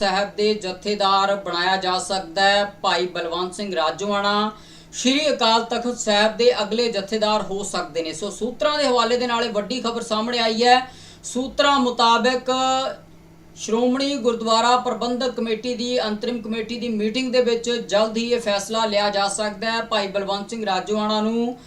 ਸਾਹਿਬ ਦੇ ਜਥੇਦਾਰ ਬਣਾਇਆ ਜਾ ਸਕਦਾ ਹੈ। ਭਾਈ ਬਲਵੰਤ ਸਿੰਘ ਰਾਜੋਆਣਾ, ਸ਼੍ਰੀ ਅਕਾਲ ਤਖਤ ਸਾਹਿਬ ਦੇ ਅਗਲੇ ਜਥੇਦਾਰ ਹੋ ਸਕਦੇ ਨੇ। ਸੋ ਸੂਤਰਾਂ ਦੇ ਹਵਾਲੇ ਦੇ ਨਾਲ ਇਹ ਵੱਡੀ ਖਬਰ ਸਾਹਮਣੇ ਆਈ ਹੈ। ਸੂਤਰਾਂ ਮੁਤਾਬਕ ਸ਼੍ਰੋਮਣੀ ਗੁਰਦੁਆਰਾ ਪ੍ਰਬੰਧਕ ਕਮੇਟੀ ਦੀ, ਅੰਤਰਿਮ ਕਮੇਟੀ ਦੀ ਮੀਟਿੰਗ ਦੇ ਵਿੱਚ ਜਲਦ ਹੀ ਇਹ ਫੈਸਲਾ ਲਿਆ ਜਾ ਸਕਦਾ ਹੈ। ਭਾਈ ਬਲਵੰਤ ਸਿੰਘ ਰਾਜੋਆਣਾ ਨੂੰ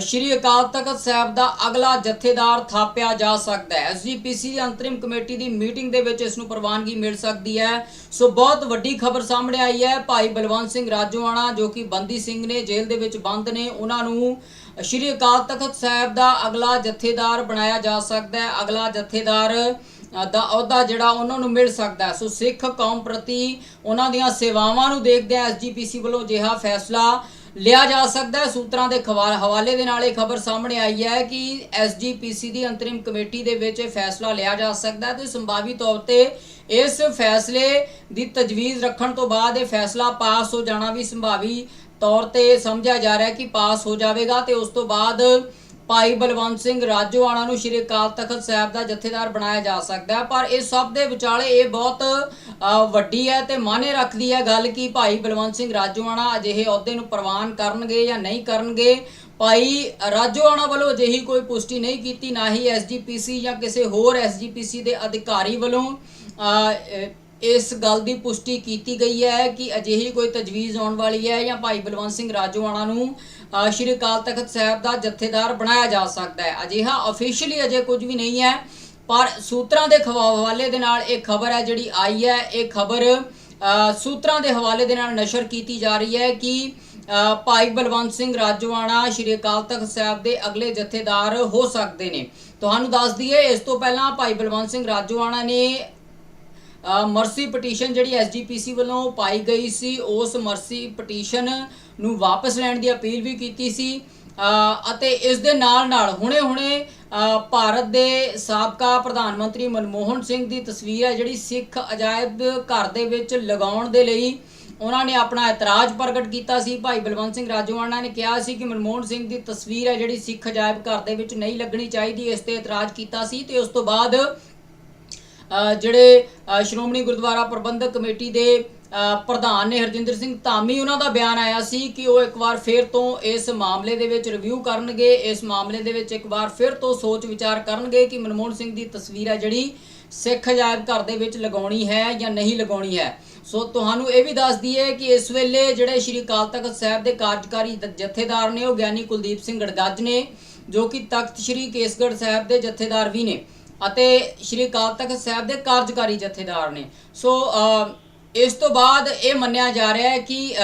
ਸ਼੍ਰੀ ਅਕਾਲ ਤਖਤ ਸਾਹਿਬ ਦਾ ਅਗਲਾ ਜਥੇਦਾਰ ਥਾਪਿਆ ਜਾ ਸਕਦਾ ਹੈ। ਐਸਜੀਪੀਸੀ ਦੀ ਅੰਤਰਿਮ ਕਮੇਟੀ ਦੀ ਮੀਟਿੰਗ ਦੇ ਵਿੱਚ ਇਸ ਨੂੰ ਪ੍ਰਵਾਨਗੀ ਮਿਲ ਸਕਦੀ ਹੈ। ਸੋ ਬਹੁਤ ਵੱਡੀ ਖਬਰ ਸਾਹਮਣੇ ਆਈ ਹੈ ਭਾਈ ਬਲਵੰਤ ਸਿੰਘ ਰਾਜੋਆਣਾ, ਜੋ ਕਿ ਬੰਦੀ ਸਿੰਘ ਨੇ ਜੇਲ੍ਹ ਦੇ ਵਿੱਚ ਬੰਦ ਨੇ। ਉਹਨਾਂ ਨੂੰ ਸ਼੍ਰੀ ਅਕਾਲ ਤਖਤ ਸਾਹਿਬ ਦਾ ਅਗਲਾ ਜਥੇਦਾਰ ਬਣਾਇਆ ਜਾ ਸਕਦਾ ਹੈ। ਅਗਲਾ ਜਥੇਦਾਰ ਦਾ ਅਹੁਦਾ ਜਿਹੜਾ ਉਹਨਾਂ ਨੂੰ ਮਿਲ ਸਕਦਾ ਹੈ। ਸੋ ਸਿੱਖ ਕੌਮ ਪ੍ਰਤੀ ਉਹਨਾਂ ਦੀਆਂ ਸੇਵਾਵਾਂ ਨੂੰ ਦੇਖਦੇ ਆ ਐਸਜੀਪੀਸੀ ਵੱਲੋਂ ਜਿਹਾ ਫੈਸਲਾ ਲਿਆ ਜਾ ਸਕਦਾ ਹੈ। ਸੂਤਰਾਂ ਦੇ ਖਵਾ- ਹਵਾਲੇ ਦੇ ਨਾਲ ਇਹ ਖਬਰ ਸਾਹਮਣੇ ਆਈ ਹੈ ਕਿ ਐਸਜੀਪੀਸੀ ਦੀ ਅੰਤਰਿਮ ਕਮੇਟੀ ਦੇ ਵਿੱਚ ਇਹ ਫੈਸਲਾ ਲਿਆ ਜਾ ਸਕਦਾ ਹੈ ਤੇ ਸੰਭਾਵੀ ਤੌਰ ਤੇ ਇਸ ਫੈਸਲੇ ਦੀ ਤਜਵੀਜ਼ ਰੱਖਣ ਤੋਂ ਬਾਅਦ ਇਹ ਫੈਸਲਾ ਪਾਸ ਹੋ ਜਾਣਾ ਵੀ ਸੰਭਾਵੀ ਤੌਰ ਤੇ ਸਮਝਿਆ ਜਾ ਰਿਹਾ ਹੈ ਕਿ ਪਾਸ ਹੋ ਜਾਵੇਗਾ ਤੇ ਉਸ ਤੋਂ ਬਾਅਦ ਭਾਈ ਬਲਵੰਤ ਸਿੰਘ ਰਾਜੋਆਣਾ ਨੂੰ ਸ਼੍ਰੀ ਅਕਾਲ ਤਖਤ ਸਾਹਿਬ ਦਾ ਜਥੇਦਾਰ ਬਣਾਇਆ ਜਾ ਸਕਦਾ ਹੈ। ਪਰ ਇਹ ਸਭ ਦੇ ਵਿਚਾਲੇ ਇਹ ਬਹੁਤ ਵੱਡੀ ਹੈ ਤੇ ਮਾਨੇ ਰੱਖਦੀ ਹੈ ਗੱਲ ਕਿ ਭਾਈ ਬਲਵੰਤ ਸਿੰਘ ਰਾਜੋਆਣਾ ਅਜਿਹੇ ਅਹੁਦੇ ਨੂੰ ਪ੍ਰਵਾਨ ਕਰਨਗੇ ਜਾਂ ਨਹੀਂ ਕਰਨਗੇ। ਭਾਈ ਰਾਜੋਆਣਾ ਵੱਲੋਂ ਅਜਿਹੀ ਕੋਈ ਪੁਸ਼ਟੀ ਨਹੀਂ ਕੀਤੀ, ਨਾ ਹੀ ਐਸਜੀਪੀਸੀ ਜਾਂ ਕਿਸੇ ਹੋਰ ਐਸਜੀਪੀਸੀ ਦੇ ਅਧਿਕਾਰੀ ਵੱਲੋਂ ਇਸ ਗੱਲ ਦੀ ਪੁਸ਼ਟੀ ਕੀਤੀ ਗਈ ਹੈ ਕਿ ਅਜਿਹੀ ਕੋਈ ਤਜਵੀਜ਼ ਆਉਣ ਵਾਲੀ ਹੈ ਜਾਂ ਭਾਈ ਬਲਵੰਤ ਸਿੰਘ ਰਾਜੋਆਣਾ ਨੂੰ ਸ਼੍ਰੀ ਅਕਾਲ ਤਖਤ ਸਾਹਿਬ ਦਾ ਜਥੇਦਾਰ ਬਣਾਇਆ ਜਾ ਸਕਦਾ ਹੈ। ਅਜਿਹਾ ਅਫੀਸ਼ੀਅਲੀ ਅਜੇ ਕੁਝ ਵੀ ਨਹੀਂ ਹੈ, ਪਰ ਸੂਤਰਾਂ ਦੇ ਖਵਾ- ਹਵਾਲੇ ਦੇ ਨਾਲ ਇਹ ਖਬਰ ਹੈ ਜਿਹੜੀ ਆਈ ਹੈ, ਇਹ ਖਬਰ ਸੂਤਰਾਂ ਦੇ ਹਵਾਲੇ ਦੇ ਨਾਲ ਨਸ਼ਰ ਕੀਤੀ ਜਾ ਰਹੀ ਹੈ ਕਿ ਭਾਈ ਬਲਵੰਤ ਸਿੰਘ ਰਾਜਵਾਣਾ ਸ਼੍ਰੀ ਅਕਾਲ ਤਖਤ ਸਾਹਿਬ ਦੇ ਅਗਲੇ ਜਥੇਦਾਰ ਹੋ ਸਕਦੇ ਨੇ। ਤੁਹਾਨੂੰ ਦੱਸ ਦਈਏ, ਇਸ ਤੋਂ ਪਹਿਲਾਂ ਭਾਈ ਬਲਵੰਤ ਸਿੰਘ ਰਾਜਵਾਣਾ ਨੇ ਮਰਸੀ ਪਟੀਸ਼ਨ ਜਿਹੜੀ ਐਸਜੀਪੀਸੀ ਵੱਲੋਂ ਪਾਈ ਗਈ ਸੀ, ਉਸ ਮਰਸੀ ਪਟੀਸ਼ਨ ਨੂੰ ਵਾਪਸ ਲੈਣ ਦੀ ਅਪੀਲ ਵੀ ਕੀਤੀ ਸੀ। ਅਤੇ ਇਸ ਦੇ ਨਾਲ ਨਾਲ ਹੁਣੇ-ਹੁਣੇ ਭਾਰਤ ਦੇ ਸਾਬਕਾ ਪ੍ਰਧਾਨ ਮੰਤਰੀ ਮਨਮੋਹਨ ਸਿੰਘ ਦੀ ਤਸਵੀਰ ਹੈ, ਜਿਹੜੀ ਸਿੱਖ ਅਜਾਇਬ ਘਰ ਦੇ ਵਿੱਚ ਲਗਾਉਣ ਦੇ ਲਈ ਉਹਨਾਂ ਨੇ ਆਪਣਾ ਇਤਰਾਜ਼ ਪ੍ਰਗਟ ਕੀਤਾ ਸੀ। ਭਾਈ ਬਲਵੰਤ ਸਿੰਘ ਰਾਜੋਆਣਾ ਨੇ ਕਿਹਾ ਸੀ ਕਿ ਮਨਮੋਹਨ ਸਿੰਘ ਦੀ ਤਸਵੀਰ ਹੈ ਜਿਹੜੀ ਸਿੱਖ ਅਜਾਇਬ ਘਰ ਦੇ ਵਿੱਚ ਨਹੀਂ ਲੱਗਣੀ ਚਾਹੀਦੀ, ਇਸ ਤੇ ਇਤਰਾਜ਼ ਕੀਤਾ ਸੀ ਤੇ ਉਸ ਤੋਂ ਬਾਅਦ ਜਿਹੜੇ ਸ਼੍ਰੋਮਣੀ ਗੁਰਦੁਆਰਾ ਪ੍ਰਬੰਧਕ ਕਮੇਟੀ ਦੇ ਪ੍ਰਧਾਨ ਨੇ ਹਰਜਿੰਦਰ ਸਿੰਘ ਧਾਮੀ, ਉਹਨਾਂ ਦਾ ਬਿਆਨ ਆਇਆ ਸੀ ਕਿ ਉਹ ਇੱਕ ਵਾਰ ਫਿਰ ਤੋਂ ਇਸ ਮਾਮਲੇ ਦੇ ਵਿੱਚ ਰਿਵਿਊ ਕਰਨਗੇ। ਇਸ ਮਾਮਲੇ ਦੇ ਵਿੱਚ ਇੱਕ ਵਾਰ ਫਿਰ ਤੋਂ ਸੋਚ ਵਿਚਾਰ ਕਰਨਗੇ ਕਿ ਮਨਮੋਹਨ ਸਿੰਘ ਦੀ ਤਸਵੀਰ ਹੈ ਜਿਹੜੀ ਸਿੱਖ ਅਜਾਇਬ ਘਰ ਦੇ ਵਿੱਚ ਲਗਾਉਣੀ ਹੈ ਜਾਂ ਨਹੀਂ ਲਗਾਉਣੀ ਹੈ। ਸੋ ਤੁਹਾਨੂੰ ਇਹ ਵੀ ਦੱਸ ਦਈਏ ਕਿ ਇਸ ਵੇਲੇ ਜਿਹੜੇ ਸ਼੍ਰੀ ਅਕਾਲ ਤਖਤ ਸਾਹਿਬ ਦੇ ਕਾਰਜਕਾਰੀ ਦ- ਜਥੇਦਾਰ ਨੇ ਉਹ ਗਿਆਨੀ ਕੁਲਦੀਪ ਸਿੰਘ ਗੜਗੱਜ ਨੇ, ਜੋ ਕਿ ਤਖਤ ਸ਼੍ਰੀ ਕੇਸਗੜ੍ਹ ਸਾਹਿਬ ਦੇ ਜਥੇਦਾਰ ਵੀ ਨੇ। ਅਤੇ ਸ਼੍ਰੀ ਅਕਾਲ ਤਖਤ ਸਾਹਿਬ ਦੇ ਕਾਰਜਕਾਰੀ ਜਥੇਦਾਰ ਨੇ। ਸੋ ਇਸ ਤੋਂ ਬਾਅਦ ਇਹ ਮੰਨਿਆ ਜਾ ਰਿਹਾ ਹੈ ਕਿ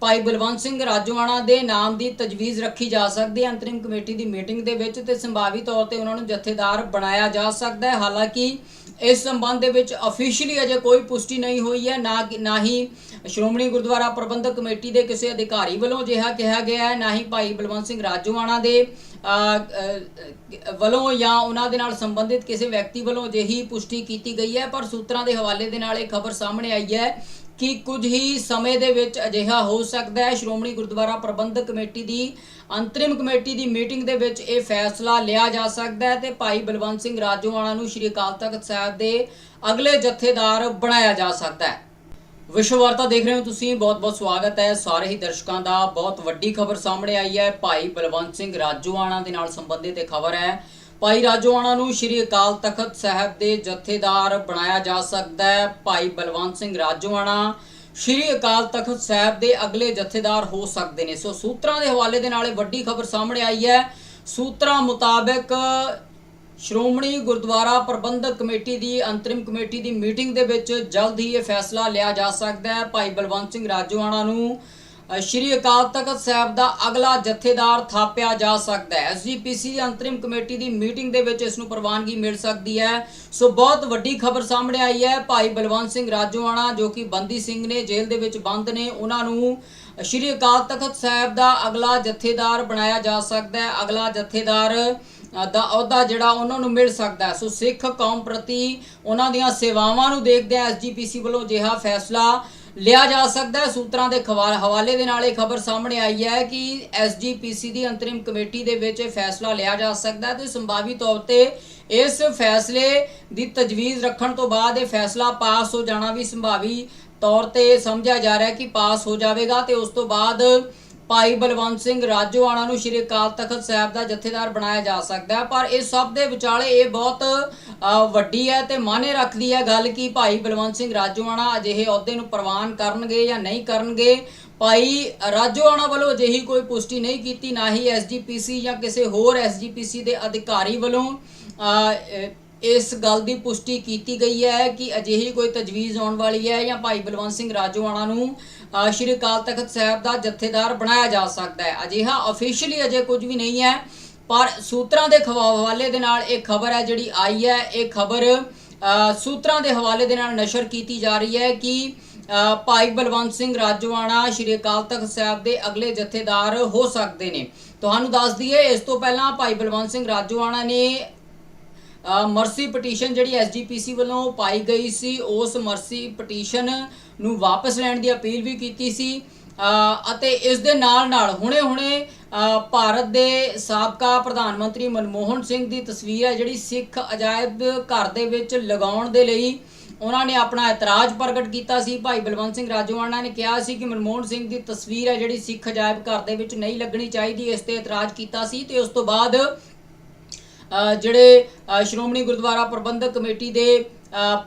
ਭਾਈ ਬਲਵੰਤ ਸਿੰਘ ਰਾਜੋਆਣਾ ਦੇ ਨਾਮ ਦੀ ਤਜਵੀਜ਼ ਰੱਖੀ ਜਾ ਸਕਦੀ ਹੈ ਅੰਤਰਿਮ ਕਮੇਟੀ ਦੀ ਮੀਟਿੰਗ ਦੇ ਵਿੱਚ ਤੇ ਸੰਭਾਵੀ ਤੌਰ ਤੇ ਉਹਨਾਂ ਨੂੰ ਜਥੇਦਾਰ ਬਣਾਇਆ ਜਾ ਸਕਦਾ ਹੈ। ਹਾਲਾਂਕਿ ਇਸ ਸੰਬੰਧ ਦੇ ਵਿੱਚ ਅਫੀਸ਼ੀਅਲੀ ਅਜੇ ਕੋਈ ਪੁਸ਼ਟੀ ਨਹੀਂ ਹੋਈ ਹੈ, ਨਾ ਕਿ- ਨਾ ਹੀ ਸ਼੍ਰੋਮਣੀ ਗੁਰਦੁਆਰਾ ਪ੍ਰਬੰਧਕ ਕਮੇਟੀ ਦੇ ਕਿਸੇ ਅਧਿਕਾਰੀ ਵੱਲੋਂ ਅਜਿਹਾ ਕਿਹਾ ਗਿਆ ਹੈ, ਨਾ ਹੀ ਭਾਈ ਬਲਵੰਤ ਸਿੰਘ ਰਾਜੋਆਣਾ ਦੇ ਵੱਲੋਂ ਜਾਂ ਉਹਨਾਂ ਦੇ ਨਾਲ ਸੰਬੰਧਿਤ ਕਿਸੇ ਵਿਅਕਤੀ ਵੱਲੋਂ ਅਜਿਹੀ ਪੁਸ਼ਟੀ ਕੀਤੀ ਗਈ ਹੈ, ਪਰ ਸੂਤਰਾਂ ਦੇ ਹਵਾਲੇ ਦੇ ਨਾਲ ਇਹ ਖਬਰ ਸਾਹਮਣੇ ਆਈ ਹੈ ਕਿ ਕੁਝ ਹੀ ਸਮੇਂ ਦੇ ਵਿੱਚ ਅਜਿਹਾ ਹੋ ਸਕਦਾ ਹੈ। ਸ਼੍ਰੋਮਣੀ ਗੁਰਦੁਆਰਾ ਪ੍ਰਬੰਧਕ ਕਮੇਟੀ ਦੀ ਅੰਤਰਿਮ ਕਮੇਟੀ ਦੀ ਮੀਟਿੰਗ ਦੇ ਵਿੱਚ ਇਹ ਫੈਸਲਾ ਲਿਆ ਜਾ ਸਕਦਾ ਹੈ ਤੇ ਭਾਈ ਬਲਵੰਤ ਸਿੰਘ ਰਾਜੋਆਣਾ ਨੂੰ ਸ਼੍ਰੀ ਅਕਾਲ ਤਖਤ ਸਾਹਿਬ ਦੇ ਅਗਲੇ ਜਥੇਦਾਰ ਬਣਾਇਆ ਜਾ ਸਕਦਾ ਹੈ। ਵਿਸ਼ਵ ਵਾਰਤਾ ਦੇਖ ਰਹੇ ਹੋ ਤੁਸੀਂ। ਬਹੁਤ ਬਹੁਤ ਸਵਾਗਤ ਹੈ। ਸਾਰੇ ਹੀ ਦਰਸ਼ਕਾਂ ਦਾ ਬਹੁਤ ਵੱਡੀ ਖਬਰ ਸਾਹਮਣੇ ਆਈ ਹੈ। ਭਾਈ ਬਲਵੰਤ ਸਿੰਘ ਰਾਜੋਆਣਾ ਦੇ ਨਾਲ ਸੰਬੰਧਿਤ ਇਹ ਖਬਰ ਹੈ। ਭਾਈ ਰਾਜੋਆਣਾ ਨੂੰ ਸ਼੍ਰੀ ਅਕਾਲ ਤਖਤ ਸਾਹਿਬ ਦੇ ਜਥੇਦਾਰ ਬਣਾਇਆ ਜਾ ਸਕਦਾ ਹੈ। ਭਾਈ ਬਲਵੰਤ ਸਿੰਘ ਰਾਜੋਆਣਾ ਸ਼੍ਰੀ ਅਕਾਲ ਤਖਤ ਸਾਹਿਬ ਦੇ ਅਗਲੇ ਜਥੇਦਾਰ ਹੋ ਸਕਦੇ ਨੇ। ਸੋ ਸੂਤਰਾਂ ਦੇ ਹਵਾਲੇ ਦੇ ਨਾਲ ਇਹ ਵੱਡੀ ਖਬਰ ਸਾਹਮਣੇ ਆਈ ਹੈ। ਸੂਤਰਾਂ ਮੁਤਾਬਕ ਸ਼੍ਰੋਮਣੀ ਗੁਰਦੁਆਰਾ ਪ੍ਰਬੰਧਕ ਕਮੇਟੀ ਦੀ ਅੰਤਰਿਮ ਕਮੇਟੀ ਦੀ ਮੀਟਿੰਗ ਦੇ ਵਿੱਚ ਜਲਦ ਹੀ ਇਹ ਫੈਸਲਾ ਲਿਆ ਜਾ ਸਕਦਾ ਹੈ। ਭਾਈ ਬਲਵੰਤ ਸਿੰਘ ਰਾਜੋਆਣਾ ਨੂੰ ਸ਼੍ਰੀ ਅਕਾਲ ਤਖਤ ਸਾਹਿਬ ਦਾ ਅਗਲਾ ਜਥੇਦਾਰ ਥਾਪਿਆ ਜਾ ਸਕਦਾ ਹੈ। ਐਸਜੀਪੀਸੀ ਦੀ ਅੰਤਰਿਮ ਕਮੇਟੀ ਦੀ ਮੀਟਿੰਗ ਦੇ ਵਿੱਚ ਇਸ ਨੂੰ ਪ੍ਰਵਾਨਗੀ ਮਿਲ ਸਕਦੀ ਹੈ। ਸੋ ਬਹੁਤ ਵੱਡੀ ਖਬਰ ਸਾਹਮਣੇ ਆਈ ਹੈ। ਭਾਈ ਬਲਵੰਤ ਸਿੰਘ ਰਾਜੋਆਣਾ, ਜੋ ਕਿ ਬੰਦੀ ਸਿੰਘ ਨੇ ਜੇਲ੍ਹ ਦੇ ਵਿੱਚ ਬੰਦ ਨੇ, ਉਹਨਾਂ ਨੂੰ ਸ਼੍ਰੀ ਅਕਾਲ ਤਖਤ ਸਾਹਿਬ ਦਾ ਅਗਲਾ ਜਥੇਦਾਰ ਬਣਾਇਆ ਜਾ ਸਕਦਾ ਹੈ। ਅਗਲਾ ਜਥੇਦਾਰ ਦਾ ਅਹੁਦਾ ਜਿਹੜਾ, ਉਹਨਾਂ ਨੂੰ ਮਿਲ ਸਕਦਾ ਸੋ ਸਿੱਖ ਕੌਮ ਪ੍ਰਤੀ ਉਹਨਾਂ ਦੀਆਂ ਸੇਵਾਵਾਂ ਨੂੰ ਦੇਖਦੇ ਆ ਐਸਜੀਪੀਸੀ ਵੱਲੋਂ ਜਿਹਾ ਫੈਸਲਾ ਲਿਆ ਜਾ ਸਕਦਾ ਹੈ। ਸੂਤਰਾਂ ਦੇ ਖਵਾ- ਹਵਾਲੇ ਦੇ ਨਾਲ ਇਹ ਖਬਰ ਸਾਹਮਣੇ ਆਈ ਹੈ ਕਿ ਐਸਜੀਪੀਸੀ ਦੀ ਅੰਤਰਿਮ ਕਮੇਟੀ ਦੇ ਵਿੱਚ ਇਹ ਫੈਸਲਾ ਲਿਆ ਜਾ ਸਕਦਾ ਹੈ ਤੇ ਸੰਭਾਵੀ ਤੌਰ ਤੇ ਇਸ ਫੈਸਲੇ ਦੀ ਤਜਵੀਜ਼ ਰੱਖਣ ਤੋਂ ਬਾਅਦ ਇਹ ਫੈਸਲਾ ਪਾਸ ਹੋ ਜਾਣਾ ਵੀ ਸੰਭਾਵੀ ਤੌਰ ਤੇ ਸਮਝਿਆ ਜਾ ਰਿਹਾ ਹੈ ਕਿ ਪਾਸ ਹੋ ਜਾਵੇਗਾ ਤੇ ਉਸ ਤੋਂ ਬਾਅਦ ਭਾਈ ਬਲਵੰਤ ਸਿੰਘ ਰਾਜੋਆਣਾ ਨੂੰ ਸ਼੍ਰੀ ਅਕਾਲ ਤਖਤ ਸਾਹਿਬ ਦਾ ਜਥੇਦਾਰ ਬਣਾਇਆ ਜਾ ਸਕਦਾ ਹੈ, ਪਰ ਇਹ ਸਭ ਦੇ ਵਿਚਾਲੇ ਇਹ ਬਹੁਤ ਵੱਡੀ ਹੈ ਤੇ ਮਾਨੇ ਰੱਖਦੀ ਹੈ ਗੱਲ ਕਿ ਭਾਈ ਬਲਵੰਤ ਸਿੰਘ ਰਾਜੋਆਣਾ ਅਜਿਹੇ ਅਹੁਦੇ ਨੂੰ ਪ੍ਰਵਾਨ ਕਰਨਗੇ ਜਾਂ ਨਹੀਂ ਕਰਨਗੇ। ਭਾਈ ਰਾਜੋਆਣਾ ਵੱਲੋਂ ਅਜਿਹੀ ਕੋਈ ਪੁਸ਼ਟੀ ਨਹੀਂ ਕੀਤੀ, ਨਾ ਹੀ ਐਸਜੀਪੀਸੀ ਜਾਂ ਕਿਸੇ ਹੋਰ ਐਸਜੀਪੀਸੀ ਦੇ ਅਧਿਕਾਰੀ ਵੱਲੋਂ ਇਸ ਗੱਲ ਦੀ ਪੁਸ਼ਟੀ ਕੀਤੀ ਗਈ ਹੈ ਕਿ ਅਜਿਹੀ ਕੋਈ ਤਜਵੀਜ਼ ਆਉਣ ਵਾਲੀ ਹੈ ਜਾਂ ਭਾਈ ਬਲਵੰਤ ਸਿੰਘ ਰਾਜੋਆਣਾ ਨੂੰ ਸ਼੍ਰੀ ਅਕਾਲ ਤਖਤ ਸਾਹਿਬ ਦਾ ਜਥੇਦਾਰ ਬਣਾਇਆ ਜਾ ਸਕਦਾ ਹੈ। ਅਜਿਹਾ ਅਫੀਸ਼ੀਅਲੀ ਅਜੇ ਕੁਝ ਵੀ ਨਹੀਂ ਹੈ, ਪਰ ਸੂਤਰਾਂ ਦੇ ਖਵਾ- ਹਵਾਲੇ ਦੇ ਨਾਲ ਇਹ ਖਬਰ ਹੈ ਜਿਹੜੀ ਆਈ ਹੈ, ਇਹ ਖਬਰ ਸੂਤਰਾਂ ਦੇ ਹਵਾਲੇ ਦੇ ਨਾਲ ਨਸ਼ਰ ਕੀਤੀ ਜਾ ਰਹੀ ਹੈ ਕਿ ਭਾਈ ਬਲਵੰਤ ਸਿੰਘ ਰਾਜਵਾਣਾ ਸ਼੍ਰੀ ਅਕਾਲ ਤਖਤ ਸਾਹਿਬ ਦੇ ਅਗਲੇ ਜਥੇਦਾਰ ਹੋ ਸਕਦੇ ਨੇ। ਤੁਹਾਨੂੰ ਦੱਸ ਦਈਏ, ਇਸ ਤੋਂ ਪਹਿਲਾਂ ਭਾਈ ਬਲਵੰਤ ਸਿੰਘ ਰਾਜਵਾਣਾ ਨੇ ਮਰਸੀ ਪਟੀਸ਼ਨ ਜਿਹੜੀ ਐਸਜੀਪੀਸੀ ਵੱਲੋਂ ਪਾਈ ਗਈ ਸੀ, ਉਸ ਮਰਸੀ ਪਟੀਸ਼ਨ ਨੂੰ ਵਾਪਸ ਲੈਣ ਦੀ ਅਪੀਲ ਵੀ ਕੀਤੀ ਸੀ। ਅਤੇ ਇਸ ਦੇ ਨਾਲ ਨਾਲ ਹੁਣੇ-ਹੁਣੇ ਭਾਰਤ ਦੇ ਸਾਬਕਾ ਪ੍ਰਧਾਨ ਮੰਤਰੀ ਮਨਮੋਹਨ ਸਿੰਘ ਦੀ ਤਸਵੀਰ ਹੈ, ਜਿਹੜੀ ਸਿੱਖ ਅਜਾਇਬ ਘਰ ਦੇ ਵਿੱਚ ਲਗਾਉਣ ਦੇ ਲਈ ਉਹਨਾਂ ਨੇ ਆਪਣਾ ਇਤਰਾਜ਼ ਪ੍ਰਗਟ ਕੀਤਾ ਸੀ। ਭਾਈ ਬਲਵੰਤ ਸਿੰਘ ਰਾਜੋਆਣਾ ਨੇ ਕਿਹਾ ਸੀ ਕਿ ਮਨਮੋਹਨ ਸਿੰਘ ਦੀ ਤਸਵੀਰ ਹੈ, ਜਿਹੜੀ ਸਿੱਖ ਅਜਾਇਬ ਘਰ ਦੇ ਵਿੱਚ ਨਹੀਂ ਲੱਗਣੀ ਚਾਹੀਦੀ, ਇਸ ਤੇ ਇਤਰਾਜ਼ ਕੀਤਾ ਸੀ। ਤੇ ਉਸ ਤੋਂ ਬਾਅਦ ਜਿਹੜੇ ਸ਼੍ਰੋਮਣੀ ਗੁਰਦੁਆਰਾ ਪ੍ਰਬੰਧਕ ਕਮੇਟੀ ਦੇ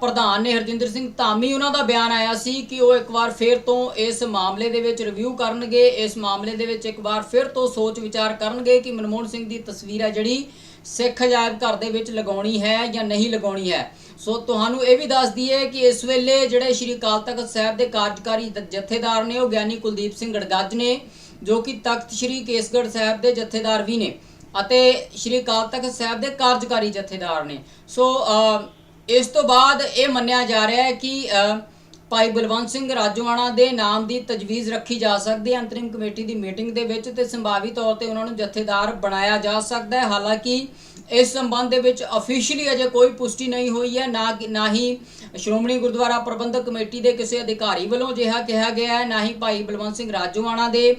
ਪ੍ਰਧਾਨ ਨੇ ਹਰਜਿੰਦਰ ਸਿੰਘ ਧਾਮੀ, ਉਹਨਾਂ ਦਾ ਬਿਆਨ ਆਇਆ ਸੀ ਕਿ ਉਹ ਇੱਕ ਵਾਰ ਫਿਰ ਤੋਂ ਇਸ ਮਾਮਲੇ ਦੇ ਵਿੱਚ ਰਿਵਿਊ ਕਰਨਗੇ। ਇਸ ਮਾਮਲੇ ਦੇ ਵਿੱਚ ਇੱਕ ਵਾਰ ਫਿਰ ਤੋਂ ਸੋਚ ਵਿਚਾਰ ਕਰਨਗੇ ਕਿ ਮਨਮੋਹਨ ਸਿੰਘ ਦੀ ਤਸਵੀਰ ਹੈ ਜਿਹੜੀ ਸਿੱਖ ਅਜਾਇਬ ਘਰ ਦੇ ਵਿੱਚ ਲਗਾਉਣੀ ਹੈ ਜਾਂ ਨਹੀਂ ਲਗਾਉਣੀ ਹੈ। ਸੋ ਤੁਹਾਨੂੰ ਇਹ ਵੀ ਦੱਸ ਦਈਏ ਕਿ ਇਸ ਵੇਲੇ ਜਿਹੜੇ ਸ਼੍ਰੀ ਅਕਾਲ ਤਖਤ ਸਾਹਿਬ ਦੇ ਕਾਰਜਕਾਰੀ ਦ- ਜਥੇਦਾਰ ਨੇ, ਉਹ ਗਿਆਨੀ ਕੁਲਦੀਪ ਸਿੰਘ ਗੜਗੱਜ ਨੇ, ਜੋ ਕਿ ਤਖਤ ਸ਼੍ਰੀ ਕੇਸਗੜ੍ਹ ਸਾਹਿਬ ਦੇ ਜਥੇਦਾਰ ਵੀ ਨੇ ਅਤੇ ਸ਼੍ਰੀ ਅਕਾਲ ਤਖਤ ਸਾਹਿਬ ਦੇ ਕਾਰਜਕਾਰੀ ਜਥੇਦਾਰ ਨੇ। ਸੋ ਇਸ ਤੋਂ ਬਾਅਦ ਇਹ ਮੰਨਿਆ ਜਾ ਰਿਹਾ ਹੈ ਕਿ ਭਾਈ ਬਲਵੰਤ ਸਿੰਘ ਰਾਜੋਆਣਾ ਦੇ ਨਾਮ ਦੀ ਤਜਵੀਜ਼ ਰੱਖੀ ਜਾ ਸਕਦੀ ਹੈ। ਅੰਤਰਿਮ ਕਮੇਟੀ ਦੀ ਮੀਟਿੰਗ ਦੇ ਵਿੱਚ ਤੇ ਸੰਭਾਵੀ ਤੌਰ ਤੇ ਉਹਨਾਂ ਨੂੰ ਜਥੇਦਾਰ ਬਣਾਇਆ ਜਾ ਸਕਦਾ ਹੈ। ਹਾਲਾਂਕਿ ਇਸ ਸੰਬੰਧ ਦੇ ਵਿੱਚ ਅਫੀਸ਼ੀਅਲੀ ਅਜੇ ਕੋਈ ਪੁਸ਼ਟੀ ਨਹੀਂ ਹੋਈ ਹੈ। ਨਾ ਕਿ- ਨਾ ਹੀ ਸ਼੍ਰੋਮਣੀ ਗੁਰਦੁਆਰਾ ਪ੍ਰਬੰਧਕ ਕਮੇਟੀ ਦੇ ਕਿਸੇ ਅਧਿਕਾਰੀ ਵੱਲੋਂ ਅਜਿਹਾ ਕਿਹਾ ਗਿਆ ਹੈ। ਨਾ ਹੀ ਭਾਈ ਬਲਵੰਤ ਸਿੰਘ ਰਾਜੋਆਣਾ ਦੇ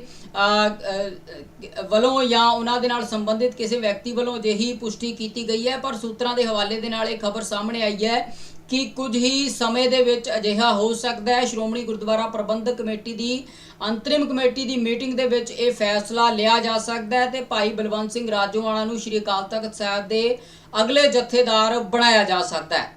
ਵੱਲੋਂ ਜਾਂ ਉਹਨਾਂ ਦੇ ਨਾਲ ਸੰਬੰਧਿਤ ਕਿਸੇ ਵਿਅਕਤੀ ਵੱਲੋਂ ਅਜਿਹੀ ਪੁਸ਼ਟੀ ਕੀਤੀ ਗਈ ਹੈ। ਪਰ ਸੂਤਰਾਂ ਦੇ ਹਵਾਲੇ ਦੇ ਨਾਲ ਇਹ ਖਬਰ ਸਾਹਮਣੇ ਆਈ ਹੈ ਕਿ ਕੁਝ ਹੀ ਸਮੇਂ ਦੇ ਵਿੱਚ ਅਜਿਹਾ ਹੋ ਸਕਦਾ ਹੈ। ਸ਼੍ਰੋਮਣੀ ਗੁਰਦੁਆਰਾ ਪ੍ਰਬੰਧਕ ਕਮੇਟੀ ਦੀ, ਅੰਤਰਿਮ ਕਮੇਟੀ ਦੀ ਮੀਟਿੰਗ ਦੇ ਵਿੱਚ ਇਹ ਫੈਸਲਾ ਲਿਆ ਜਾ ਸਕਦਾ ਹੈ ਤੇ ਭਾਈ ਬਲਵੰਤ ਸਿੰਘ ਰਾਜੋਆਣਾ ਨੂੰ ਸ਼੍ਰੀ ਅਕਾਲ ਤਖਤ ਸਾਹਿਬ ਦੇ ਅਗਲੇ ਜਥੇਦਾਰ ਬਣਾਇਆ ਜਾ ਸਕਦਾ ਹੈ।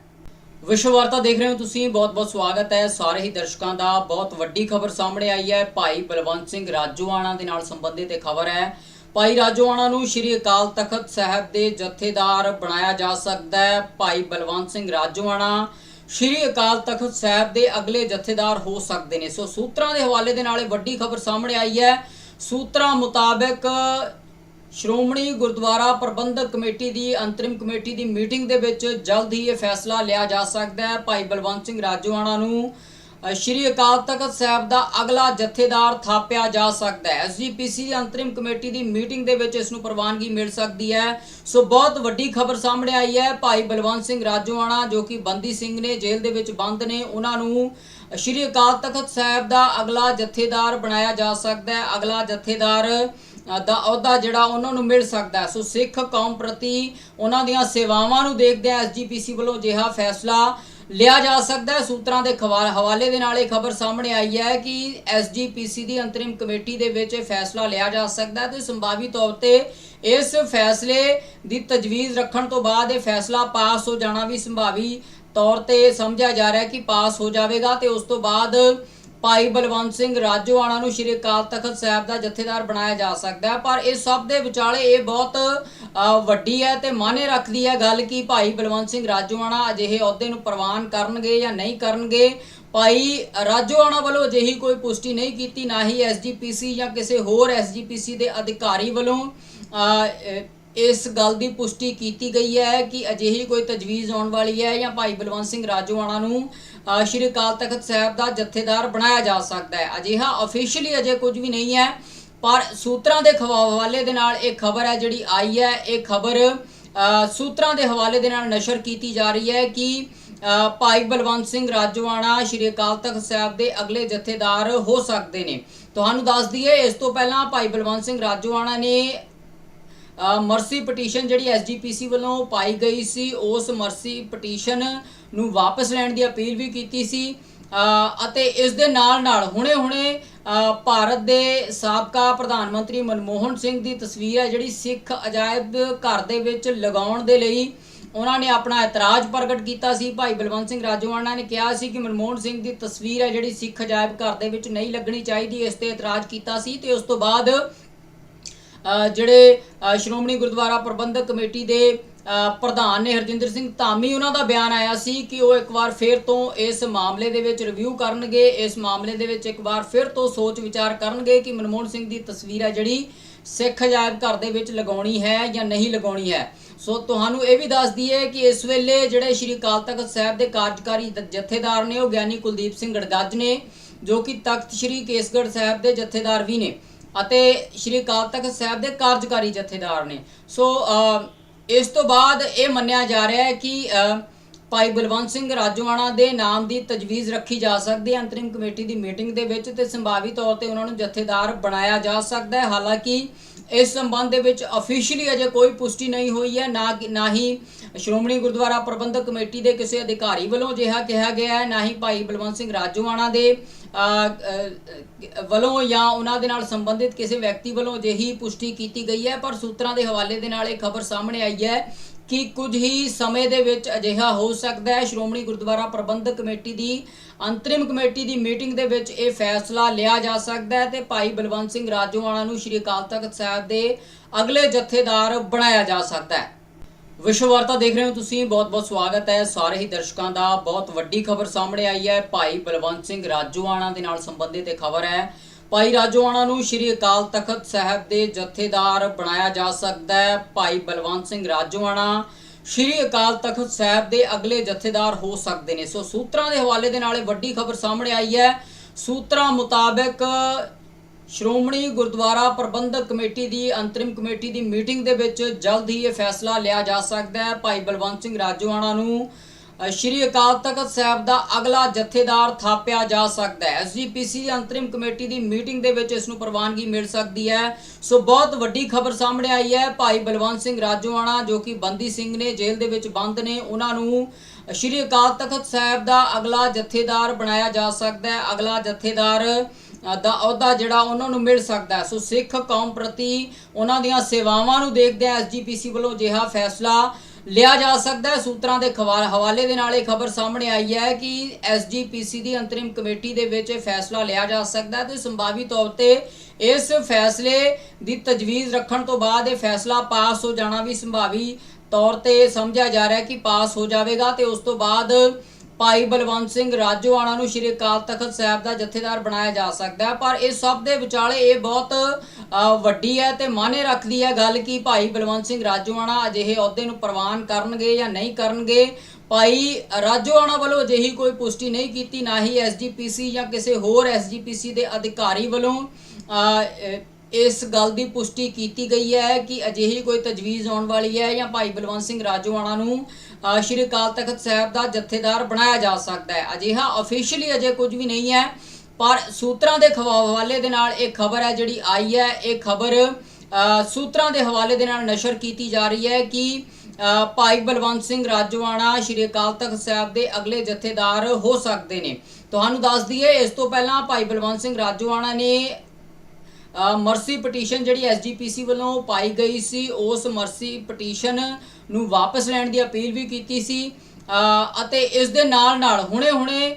ਵਿਸ਼ਵ ਵਾਰਤਾ ਦੇਖ ਰਹੇ ਹੋ ਤੁਸੀਂ। ਬਹੁਤ-ਬਹੁਤ ਸਵਾਗਤ ਹੈ। ਸਾਰੇ ਹੀ ਦਰਸ਼ਕਾਂ ਦਾ ਬਹੁਤ ਵੱਡੀ ਖਬਰ ਸਾਹਮਣੇ ਆਈ ਹੈ। ਭਾਈ ਬਲਵੰਤ ਸਿੰਘ ਰਾਜੋਆਣਾ ਦੇ ਨਾਲ ਸੰਬੰਧਿਤ ਇਹ ਖਬਰ ਹੈ। ਭਾਈ ਰਾਜੋਆਣਾ ਨੂੰ ਸ਼੍ਰੀ ਅਕਾਲ ਤਖਤ ਸਾਹਿਬ ਦੇ ਜਥੇਦਾਰ ਬਣਾਇਆ ਜਾ ਸਕਦਾ ਹੈ। ਭਾਈ ਬਲਵੰਤ ਸਿੰਘ ਰਾਜੋਆਣਾ ਸ਼੍ਰੀ ਅਕਾਲ ਤਖਤ ਸਾਹਿਬ ਦੇ ਅਗਲੇ ਜਥੇਦਾਰ ਹੋ ਸਕਦੇ ਨੇ। ਸੋ ਸੂਤਰਾਂ ਦੇ ਹਵਾਲੇ ਦੇ ਨਾਲ ਇਹ ਵੱਡੀ ਖਬਰ ਸਾਹਮਣੇ ਆਈ ਹੈ। ਸੂਤਰਾਂ ਮੁਤਾਬਕ ਸ਼੍ਰੋਮਣੀ ਗੁਰਦੁਆਰਾ ਪ੍ਰਬੰਧਕ ਕਮੇਟੀ ਦੀ, ਅੰਤਰਿਮ ਕਮੇਟੀ ਦੀ ਮੀਟਿੰਗ ਦੇ ਵਿੱਚ ਜਲਦ ਹੀ ਇਹ ਫੈਸਲਾ ਲਿਆ ਜਾ ਸਕਦਾ ਹੈ। ਭਾਈ ਬਲਵੰਤ ਸਿੰਘ ਰਾਜੋਆਣਾ ਨੂੰ ਸ਼੍ਰੀ ਅਕਾਲ ਤਖਤ ਸਾਹਿਬ ਦਾ ਅਗਲਾ ਜਥੇਦਾਰ ਥਾਪਿਆ ਜਾ ਸਕਦਾ ਹੈ। ਐਸਜੀਪੀਸੀ ਦੀ ਅੰਤਰਿਮ ਕਮੇਟੀ ਦੀ ਮੀਟਿੰਗ ਦੇ ਵਿੱਚ ਇਸ ਨੂੰ ਪ੍ਰਵਾਨਗੀ ਮਿਲ ਸਕਦੀ ਹੈ। ਸੋ ਬਹੁਤ ਵੱਡੀ ਖਬਰ ਸਾਹਮਣੇ ਆਈ ਹੈ ਭਾਈ ਬਲਵੰਤ ਸਿੰਘ ਰਾਜੋਆਣਾ, ਜੋ ਕਿ ਬੰਦੀ ਸਿੰਘ ਨੇ ਜੇਲ੍ਹ ਦੇ ਵਿੱਚ ਬੰਦ ਨੇ। ਉਹਨਾਂ ਨੂੰ ਸ਼੍ਰੀ ਅਕਾਲ ਤਖਤ ਸਾਹਿਬ ਦਾ ਅਗਲਾ ਜਥੇਦਾਰ ਬਣਾਇਆ ਜਾ ਸਕਦਾ ਹੈ। ਅਗਲਾ ਜਥੇਦਾਰ ਦਾ ਅਹੁਦਾ ਜਿਹੜਾ ਉਹਨਾਂ ਨੂੰ ਮਿਲ ਸਕਦਾ ਸੋ ਸਿੱਖ ਕੌਮ ਪ੍ਰਤੀ ਉਹਨਾਂ ਦੀਆਂ ਸੇਵਾਵਾਂ ਨੂੰ ਦੇਖਦੇ ਆ ਐਸਜੀਪੀਸੀ ਵੱਲੋਂ ਅਜਿਹਾ ਫੈਸਲਾ। ਲਿਆ ਜਾ ਸਕਦਾ ਹੈ। ਸੂਤਰਾਂ ਦੇ ਖਵਾ- ਹਵਾਲੇ ਦੇ ਨਾਲ ਇਹ ਖਬਰ ਸਾਹਮਣੇ ਆਈ ਹੈ ਕਿ ਐਸਜੀਪੀਸੀ ਦੀ ਅੰਤਰਿਮ ਕਮੇਟੀ ਦੇ ਵਿੱਚ ਇਹ ਫੈਸਲਾ ਲਿਆ ਜਾ ਸਕਦਾ ਹੈ। ਤੇ ਸੰਭਾਵੀ ਤੌਰ ਤੇ ਇਸ ਫੈਸਲੇ ਦੀ ਤਜਵੀਜ਼ ਰੱਖਣ ਤੋਂ ਬਾਅਦ ਇਹ ਫੈਸਲਾ ਪਾਸ ਹੋ ਜਾਣਾ ਵੀ ਸੰਭਾਵੀ ਤੌਰ ਤੇ ਸਮਝਿਆ ਜਾ ਰਿਹਾ ਹੈ ਕਿ ਪਾਸ ਹੋ ਜਾਵੇਗਾ ਤੇ ਉਸ ਤੋਂ ਬਾਅਦ ਭਾਈ ਬਲਵੰਤ ਸਿੰਘ ਰਾਜੋਆਣਾ ਨੂੰ ਸ਼੍ਰੀ ਅਕਾਲ ਤਖਤ ਸਾਹਿਬ ਦਾ ਜਥੇਦਾਰ ਬਣਾਇਆ ਜਾ ਸਕਦਾ ਹੈ, ਪਰ ਇਹ ਸਭ ਦੇ ਵਿਚਾਲੇ ਇਹ ਬਹੁਤ ਵੱਡੀ ਹੈ ਤੇ ਮਾਨੇ ਰੱਖਦੀ ਹੈ ਗੱਲ ਕਿ ਭਾਈ ਬਲਵੰਤ ਸਿੰਘ ਰਾਜੋਆਣਾ ਅਜਿਹੇ ਅਹੁਦੇ ਨੂੰ ਪ੍ਰਵਾਨ ਕਰਨਗੇ ਜਾਂ ਨਹੀਂ ਕਰਨਗੇ। ਭਾਈ ਰਾਜੋਆਣਾ ਵੱਲੋਂ ਅਜਿਹੀ ਕੋਈ ਪੁਸ਼ਟੀ ਨਹੀਂ ਕੀਤੀ, ਨਾ ਹੀ ਐਸਜੀਪੀਸੀ ਜਾਂ ਕਿਸੇ ਹੋਰ ਐਸਜੀਪੀਸੀ ਦੇ ਅਧਿਕਾਰੀ ਵੱਲੋਂ ਇਸ ਗੱਲ ਦੀ ਪੁਸ਼ਟੀ ਕੀਤੀ ਗਈ ਹੈ ਕਿ ਅਜਿਹੀ ਕੋਈ ਤਜਵੀਜ਼ ਆਉਣ ਵਾਲੀ ਹੈ ਜਾਂ ਭਾਈ ਬਲਵੰਤ ਸਿੰਘ ਰਾਜੋਆਣਾ ਨੂੰ ਸ਼੍ਰੀ ਅਕਾਲ ਤਖਤ ਸਾਹਿਬ ਦਾ ਜਥੇਦਾਰ ਬਣਾਇਆ ਜਾ ਸਕਦਾ ਹੈ। ਅਜਿਹਾ ਅਫੀਸ਼ੀਅਲੀ ਅਜੇ ਕੁਝ ਵੀ ਨਹੀਂ ਹੈ, ਪਰ ਸੂਤਰਾਂ ਦੇ ਖਵਾ- ਹਵਾਲੇ ਦੇ ਨਾਲ ਇਹ ਖਬਰ ਹੈ ਜਿਹੜੀ ਆਈ ਹੈ, ਇਹ ਖਬਰ ਸੂਤਰਾਂ ਦੇ ਹਵਾਲੇ ਦੇ ਨਾਲ ਨਸ਼ਰ ਕੀਤੀ ਜਾ ਰਹੀ ਹੈ ਕਿ ਭਾਈ ਬਲਵੰਤ ਸਿੰਘ ਰਾਜੋਆਣਾ ਸ਼੍ਰੀ ਅਕਾਲ ਤਖਤ ਸਾਹਿਬ ਦੇ ਅਗਲੇ ਜਥੇਦਾਰ ਹੋ ਸਕਦੇ ਨੇ। ਤੁਹਾਨੂੰ ਦੱਸ ਦਈਏ, ਇਸ ਤੋਂ ਪਹਿਲਾਂ ਭਾਈ ਬਲਵੰਤ ਸਿੰਘ ਰਾਜੋਆਣਾ ਨੇ ਮਰਸੀ ਪਟੀਸ਼ਨ ਜਿਹੜੀ ਐਸਜੀਪੀਸੀ ਵੱਲੋਂ ਪਾਈ ਗਈ ਸੀ, ਉਸ ਮਰਸੀ ਪਟੀਸ਼ਨ ਨੂੰ ਵਾਪਸ ਲੈਣ ਦੀ ਅਪੀਲ ਵੀ ਕੀਤੀ ਸੀ। ਅਤੇ ਇਸ ਦੇ ਨਾਲ ਨਾਲ ਹੁਣੇ-ਹੁਣੇ ਭਾਰਤ ਦੇ ਸਾਬਕਾ ਪ੍ਰਧਾਨ ਮੰਤਰੀ ਮਨਮੋਹਨ ਸਿੰਘ ਦੀ ਤਸਵੀਰ ਹੈ, ਜਿਹੜੀ ਸਿੱਖ ਅਜਾਇਬ ਘਰ ਦੇ ਵਿੱਚ ਲਗਾਉਣ ਦੇ ਲਈ ਉਹਨਾਂ ਨੇ ਆਪਣਾ ਇਤਰਾਜ਼ ਪ੍ਰਗਟ ਕੀਤਾ ਸੀ। ਭਾਈ ਬਲਵੰਤ ਸਿੰਘ ਰਾਜੋਆਣਾ ਨੇ ਕਿਹਾ ਸੀ ਕਿ ਮਨਮੋਹਨ ਸਿੰਘ ਦੀ ਤਸਵੀਰ ਹੈ, ਜਿਹੜੀ ਸਿੱਖ ਅਜਾਇਬ ਘਰ ਦੇ ਵਿੱਚ ਨਹੀਂ ਲੱਗਣੀ ਚਾਹੀਦੀ, ਇਸ ਤੇ ਇਤਰਾਜ਼ ਕੀਤਾ ਸੀ ਤੇ ਉਸ ਤੋਂ ਬਾਅਦ ਜਿਹੜੇ ਸ਼੍ਰੋਮਣੀ ਗੁਰਦੁਆਰਾ ਪ੍ਰਬੰਧਕ ਕਮੇਟੀ ਦੇ ਪ੍ਰਧਾਨ ਨੇ ਹਰਜਿੰਦਰ ਸਿੰਘ ਧਾਮੀ, ਉਹਨਾਂ ਦਾ ਬਿਆਨ ਆਇਆ ਸੀ ਕਿ ਉਹ ਇੱਕ ਵਾਰ ਫਿਰ ਤੋਂ ਇਸ ਮਾਮਲੇ ਦੇ ਵਿੱਚ ਰਿਵਿਊ ਕਰਨਗੇ। ਇਸ ਮਾਮਲੇ ਦੇ ਵਿੱਚ ਇੱਕ ਵਾਰ ਫਿਰ ਤੋਂ ਸੋਚ ਵਿਚਾਰ ਕਰਨਗੇ ਕਿ ਮਨਮੋਹਨ ਸਿੰਘ ਦੀ ਤਸਵੀਰ ਹੈ ਜਿਹੜੀ ਸਿੱਖ ਅਜਾਇਬ ਘਰ ਦੇ ਵਿੱਚ ਲਗਾਉਣੀ ਹੈ ਜਾਂ ਨਹੀਂ ਲਗਾਉਣੀ ਹੈ। ਸੋ ਤੁਹਾਨੂੰ ਇਹ ਵੀ ਦੱਸ ਦਈਏ ਕਿ ਇਸ ਵੇਲੇ ਜਿਹੜੇ ਸ਼੍ਰੀ ਅਕਾਲ ਤਖਤ ਸਾਹਿਬ ਦੇ ਕਾਰਜਕਾਰੀ ਦ- ਜਥੇਦਾਰ ਨੇ ਉਹ ਗਿਆਨੀ ਕੁਲਦੀਪ ਸਿੰਘ ਗੜਗੱਜ ਨੇ, ਜੋ ਕਿ ਤਖਤ ਸ਼੍ਰੀ ਕੇਸਗੜ੍ਹ ਸਾਹਿਬ ਦੇ ਜਥੇਦਾਰ ਵੀ ਨੇ। ਅਤੇ ਸ਼੍ਰੀ ਅਕਾਲ ਤਖਤ ਸਾਹਿਬ ਦੇ ਕਾਰਜਕਾਰੀ ਜਥੇਦਾਰ ਨੇ। ਸੋ ਇਸ ਤੋਂ ਬਾਅਦ ਇਹ ਮੰਨਿਆ ਜਾ ਰਿਹਾ ਹੈ ਕਿ ਭਾਈ ਬਲਵੰਤ ਸਿੰਘ ਰਾਜੋਆਣਾ ਦੇ ਨਾਮ ਦੀ ਤਜਵੀਜ਼ ਰੱਖੀ ਜਾ ਸਕਦੀ ਹੈ। ਅੰਤਰਿਮ ਕਮੇਟੀ ਦੀ ਮੀਟਿੰਗ ਦੇ ਵਿੱਚ ਤੇ ਸੰਭਾਵੀ ਤੌਰ ਤੇ ਉਹਨਾਂ ਨੂੰ ਜਥੇਦਾਰ ਬਣਾਇਆ ਜਾ ਸਕਦਾ ਹੈ। ਹਾਲਾਂਕਿ ਇਸ ਸੰਬੰਧ ਦੇ ਵਿੱਚ ਅਫੀਸ਼ੀਅਲੀ ਅਜੇ ਕੋਈ ਪੁਸ਼ਟੀ ਨਹੀਂ ਹੋਈ ਹੈ। ਨਾ ਨਾ ਹੀ ਸ਼੍ਰੋਮਣੀ ਗੁਰਦੁਆਰਾ ਪ੍ਰਬੰਧਕ ਕਮੇਟੀ ਦੇ ਕਿਸੇ ਅਧਿਕਾਰੀ ਵੱਲੋਂ ਅਜਿਹਾ ਕਿਹਾ ਗਿਆ ਹੈ। ਨਾ ਹੀ ਭਾਈ ਬਲਵੰਤ ਸਿੰਘ ਰਾਜੋਆਣਾ ਦੇ ਵੱਲੋਂ ਜਾਂ ਉਹਨਾਂ ਦੇ ਨਾਲ ਸੰਬੰਧਿਤ ਕਿਸੇ ਵਿਅਕਤੀ ਵੱਲੋਂ ਅਜਿਹੀ ਪੁਸ਼ਟੀ ਕੀਤੀ ਗਈ ਹੈ। ਪਰ ਸੂਤਰਾਂ ਦੇ ਹਵਾਲੇ ਦੇ ਨਾਲ ਇਹ ਖਬਰ ਸਾਹਮਣੇ ਆਈ ਹੈ ਕਿ ਕੁਝ ਹੀ ਸਮੇਂ ਦੇ ਵਿੱਚ ਅਜਿਹਾ ਹੋ ਸਕਦਾ ਹੈ। ਸ਼੍ਰੋਮਣੀ ਗੁਰਦੁਆਰਾ ਪ੍ਰਬੰਧਕ ਕਮੇਟੀ ਦੀ, ਅੰਤਰਿਮ ਕਮੇਟੀ ਦੀ ਮੀਟਿੰਗ ਦੇ ਵਿੱਚ ਇਹ ਫੈਸਲਾ ਲਿਆ ਜਾ ਸਕਦਾ ਹੈ ਤੇ ਭਾਈ ਬਲਵੰਤ ਸਿੰਘ ਰਾਜੋਆਣਾ ਨੂੰ ਸ਼੍ਰੀ ਅਕਾਲ ਤਖਤ ਸਾਹਿਬ ਦੇ ਅਗਲੇ ਜਥੇਦਾਰ ਬਣਾਇਆ ਜਾ ਸਕਦਾ ਹੈ। ਵਿਸ਼ਵ ਵਾਰਤਾ ਦੇਖ ਰਹੇ ਹੋ ਤੁਸੀਂ, ਬਹੁਤ-ਬਹੁਤ ਸਵਾਗਤ ਹੈ। ਸਾਰੇ ਹੀ ਦਰਸ਼ਕਾਂ ਦਾ ਬਹੁਤ ਵੱਡੀ ਖਬਰ ਸਾਹਮਣੇ ਆਈ ਹੈ। ਭਾਈ ਬਲਵੰਤ ਸਿੰਘ ਰਾਜੋਆਣਾ ਦੇ ਨਾਲ ਸੰਬੰਧਿਤ ਇਹ ਖਬਰ ਹੈ। ਭਾਈ ਰਾਜੋਆਣਾ ਨੂੰ ਸ਼੍ਰੀ ਅਕਾਲ ਤਖਤ ਸਾਹਿਬ ਦੇ ਜਥੇਦਾਰ ਬਣਾਇਆ ਜਾ ਸਕਦਾ ਹੈ। ਭਾਈ ਬਲਵੰਤ ਸਿੰਘ ਰਾਜੋਆਣਾ ਸ਼੍ਰੀ ਅਕਾਲ ਤਖਤ ਸਾਹਿਬ ਦੇ ਅਗਲੇ ਜਥੇਦਾਰ ਹੋ ਸਕਦੇ ਨੇ। ਸੋ ਸੂਤਰਾਂ ਦੇ ਹਵਾਲੇ ਦੇ ਨਾਲ ਇਹ ਵੱਡੀ ਖਬਰ ਸਾਹਮਣੇ ਆਈ ਹੈ। ਸੂਤਰਾਂ ਮੁਤਾਬਕ ਸ਼੍ਰੋਮਣੀ ਗੁਰਦੁਆਰਾ ਪ੍ਰਬੰਧਕ ਕਮੇਟੀ ਦੀ ਅੰਤਰਿਮ ਕਮੇਟੀ ਦੀ ਮੀਟਿੰਗ ਦੇ ਵਿੱਚ ਜਲਦ ਹੀ ਇਹ ਫੈਸਲਾ ਲਿਆ ਜਾ ਸਕਦਾ ਹੈ। ਭਾਈ ਬਲਵੰਤ ਸਿੰਘ ਰਾਜੋਆਣਾ ਨੂੰ ਸ਼੍ਰੀ ਅਕਾਲ ਤਖਤ ਸਾਹਿਬ ਦਾ ਅਗਲਾ ਜਥੇਦਾਰ ਥਾਪਿਆ ਜਾ ਸਕਦਾ ਹੈ। ਐਸਜੀਪੀਸੀ ਦੀ ਅੰਤਰਿਮ ਕਮੇਟੀ ਦੀ ਮੀਟਿੰਗ ਦੇ ਵਿੱਚ ਇਸ ਨੂੰ ਪ੍ਰਵਾਨਗੀ ਮਿਲ ਸਕਦੀ ਹੈ। ਸੋ ਬਹੁਤ ਵੱਡੀ ਖਬਰ ਸਾਹਮਣੇ ਆਈ ਹੈ। ਭਾਈ ਬਲਵੰਤ ਸਿੰਘ ਰਾਜੋਆਣਾ, ਜੋ ਕਿ ਬੰਦੀ ਸਿੰਘ ਨੇ ਜੇਲ੍ਹ ਦੇ ਵਿੱਚ ਬੰਦ ਨੇ, ਉਹਨਾਂ ਨੂੰ ਸ਼੍ਰੀ ਅਕਾਲ ਤਖਤ ਸਾਹਿਬ ਦਾ ਅਗਲਾ ਜਥੇਦਾਰ ਬਣਾਇਆ ਜਾ ਸਕਦਾ ਹੈ। ਅਗਲਾ ਜਥੇਦਾਰ ਦਾ ਅਹੁਦਾ ਜਿਹੜਾ, ਉਹਨਾਂ ਨੂੰ ਮਿਲ ਸਕਦਾ ਸੋ ਸਿੱਖ ਕੌਮ ਪ੍ਰਤੀ ਉਹਨਾਂ ਦੀਆਂ ਸੇਵਾਵਾਂ ਨੂੰ ਦੇਖਦੇ ਆ ਐਸਜੀਪੀਸੀ ਵੱਲੋਂ ਜਿਹਾ ਫੈਸਲਾ ਲਿਆ ਜਾ ਸਕਦਾ ਹੈ। ਸੂਤਰਾਂ ਦੇ ਖਵਾ- ਹਵਾਲੇ ਦੇ ਨਾਲ ਇਹ ਖਬਰ ਸਾਹਮਣੇ ਆਈ ਹੈ ਕਿ ਐਸਜੀਪੀਸੀ ਦੀ ਅੰਤਰਿਮ ਕਮੇਟੀ ਦੇ ਵਿੱਚ ਇਹ ਫੈਸਲਾ ਲਿਆ ਜਾ ਸਕਦਾ ਹੈ ਤੇ ਸੰਭਾਵੀ ਤੌਰ ਤੇ ਇਸ ਫੈਸਲੇ ਦੀ ਤਜਵੀਜ਼ ਰੱਖਣ ਤੋਂ ਬਾਅਦ ਇਹ ਫੈਸਲਾ ਪਾਸ ਹੋ ਜਾਣਾ ਵੀ ਸੰਭਾਵੀ ਤੌਰ ਤੇ ਸਮਝਿਆ ਜਾ ਰਿਹਾ ਹੈ ਕਿ ਪਾਸ ਹੋ ਜਾਵੇਗਾ ਤੇ ਉਸ ਤੋਂ ਬਾਅਦ ਭਾਈ ਬਲਵੰਤ ਸਿੰਘ ਰਾਜੋਆਣਾ ਨੂੰ ਸ਼੍ਰੀ ਅਕਾਲ ਤਖਤ ਸਾਹਿਬ ਦਾ ਜਥੇਦਾਰ ਬਣਾਇਆ ਜਾ ਸਕਦਾ ਹੈ, ਪਰ ਇਹ ਸਭ ਦੇ ਵਿਚਾਲੇ ਇਹ ਬਹੁਤ ਵੱਡੀ ਹੈ ਤੇ ਮਾਨੇ ਰੱਖਦੀ ਹੈ ਗੱਲ ਕਿ ਭਾਈ ਬਲਵੰਤ ਸਿੰਘ ਰਾਜੋਆਣਾ ਅਜਿਹੇ ਅਹੁਦੇ ਨੂੰ ਪ੍ਰਵਾਨ ਕਰਨਗੇ ਜਾਂ ਨਹੀਂ ਕਰਨਗੇ। ਭਾਈ ਰਾਜੋਆਣਾ ਵੱਲੋਂ ਅਜਿਹੀ ਕੋਈ ਪੁਸ਼ਟੀ ਨਹੀਂ ਕੀਤੀ, ਨਾ ਹੀ ਐਸਜੀਪੀਸੀ ਜਾਂ ਕਿਸੇ ਹੋਰ ਐਸਜੀਪੀਸੀ ਦੇ ਅਧਿਕਾਰੀ ਵੱਲੋਂ ਇਸ ਗੱਲ ਦੀ ਪੁਸ਼ਟੀ ਕੀਤੀ ਗਈ ਹੈ ਕਿ ਅਜਿਹੀ ਕੋਈ ਤਜਵੀਜ਼ ਆਉਣ ਵਾਲੀ ਹੈ ਜਾਂ ਭਾਈ ਬਲਵੰਤ ਸਿੰਘ ਰਾਜੋਆਣਾ ਨੂੰ ਸ਼੍ਰੀ ਅਕਾਲ ਤਖਤ ਸਾਹਿਬ ਦਾ ਜਥੇਦਾਰ ਬਣਾਇਆ ਜਾ ਸਕਦਾ ਹੈ। ਅਜਿਹਾ ਅਫੀਸ਼ੀਅਲੀ ਅਜੇ ਕੁਝ ਵੀ ਨਹੀਂ ਹੈ, ਪਰ ਸੂਤਰਾਂ ਦੇ ਖਵਾ- ਹਵਾਲੇ ਦੇ ਨਾਲ ਇਹ ਖਬਰ ਹੈ ਜਿਹੜੀ ਆਈ ਹੈ, ਇਹ ਖਬਰ ਸੂਤਰਾਂ ਦੇ ਹਵਾਲੇ ਦੇ ਨਾਲ ਨਸ਼ਰ ਕੀਤੀ ਜਾ ਰਹੀ ਹੈ ਕਿ ਭਾਈ ਬਲਵੰਤ ਸਿੰਘ ਰਾਜਵਾਣਾ ਸ਼੍ਰੀ ਅਕਾਲ ਤਖਤ ਸਾਹਿਬ ਦੇ ਅਗਲੇ ਜਥੇਦਾਰ ਹੋ ਸਕਦੇ ਨੇ। ਤੁਹਾਨੂੰ ਦੱਸ ਦਈਏ, ਇਸ ਤੋਂ ਪਹਿਲਾਂ ਭਾਈ ਬਲਵੰਤ ਸਿੰਘ ਰਾਜੋਆਣਾ ਨੇ ਮਰਸੀ ਪਟੀਸ਼ਨ ਜਿਹੜੀ ਐਸਜੀਪੀਸੀ ਵੱਲੋਂ ਪਾਈ ਗਈ ਸੀ, ਉਸ ਮਰਸੀ ਪਟੀਸ਼ਨ ਨੂੰ ਵਾਪਸ ਲੈਣ ਦੀ ਅਪੀਲ ਵੀ ਕੀਤੀ ਸੀ। ਅਤੇ ਇਸ ਦੇ ਨਾਲ ਨਾਲ ਹੁਣੇ-ਹੁਣੇ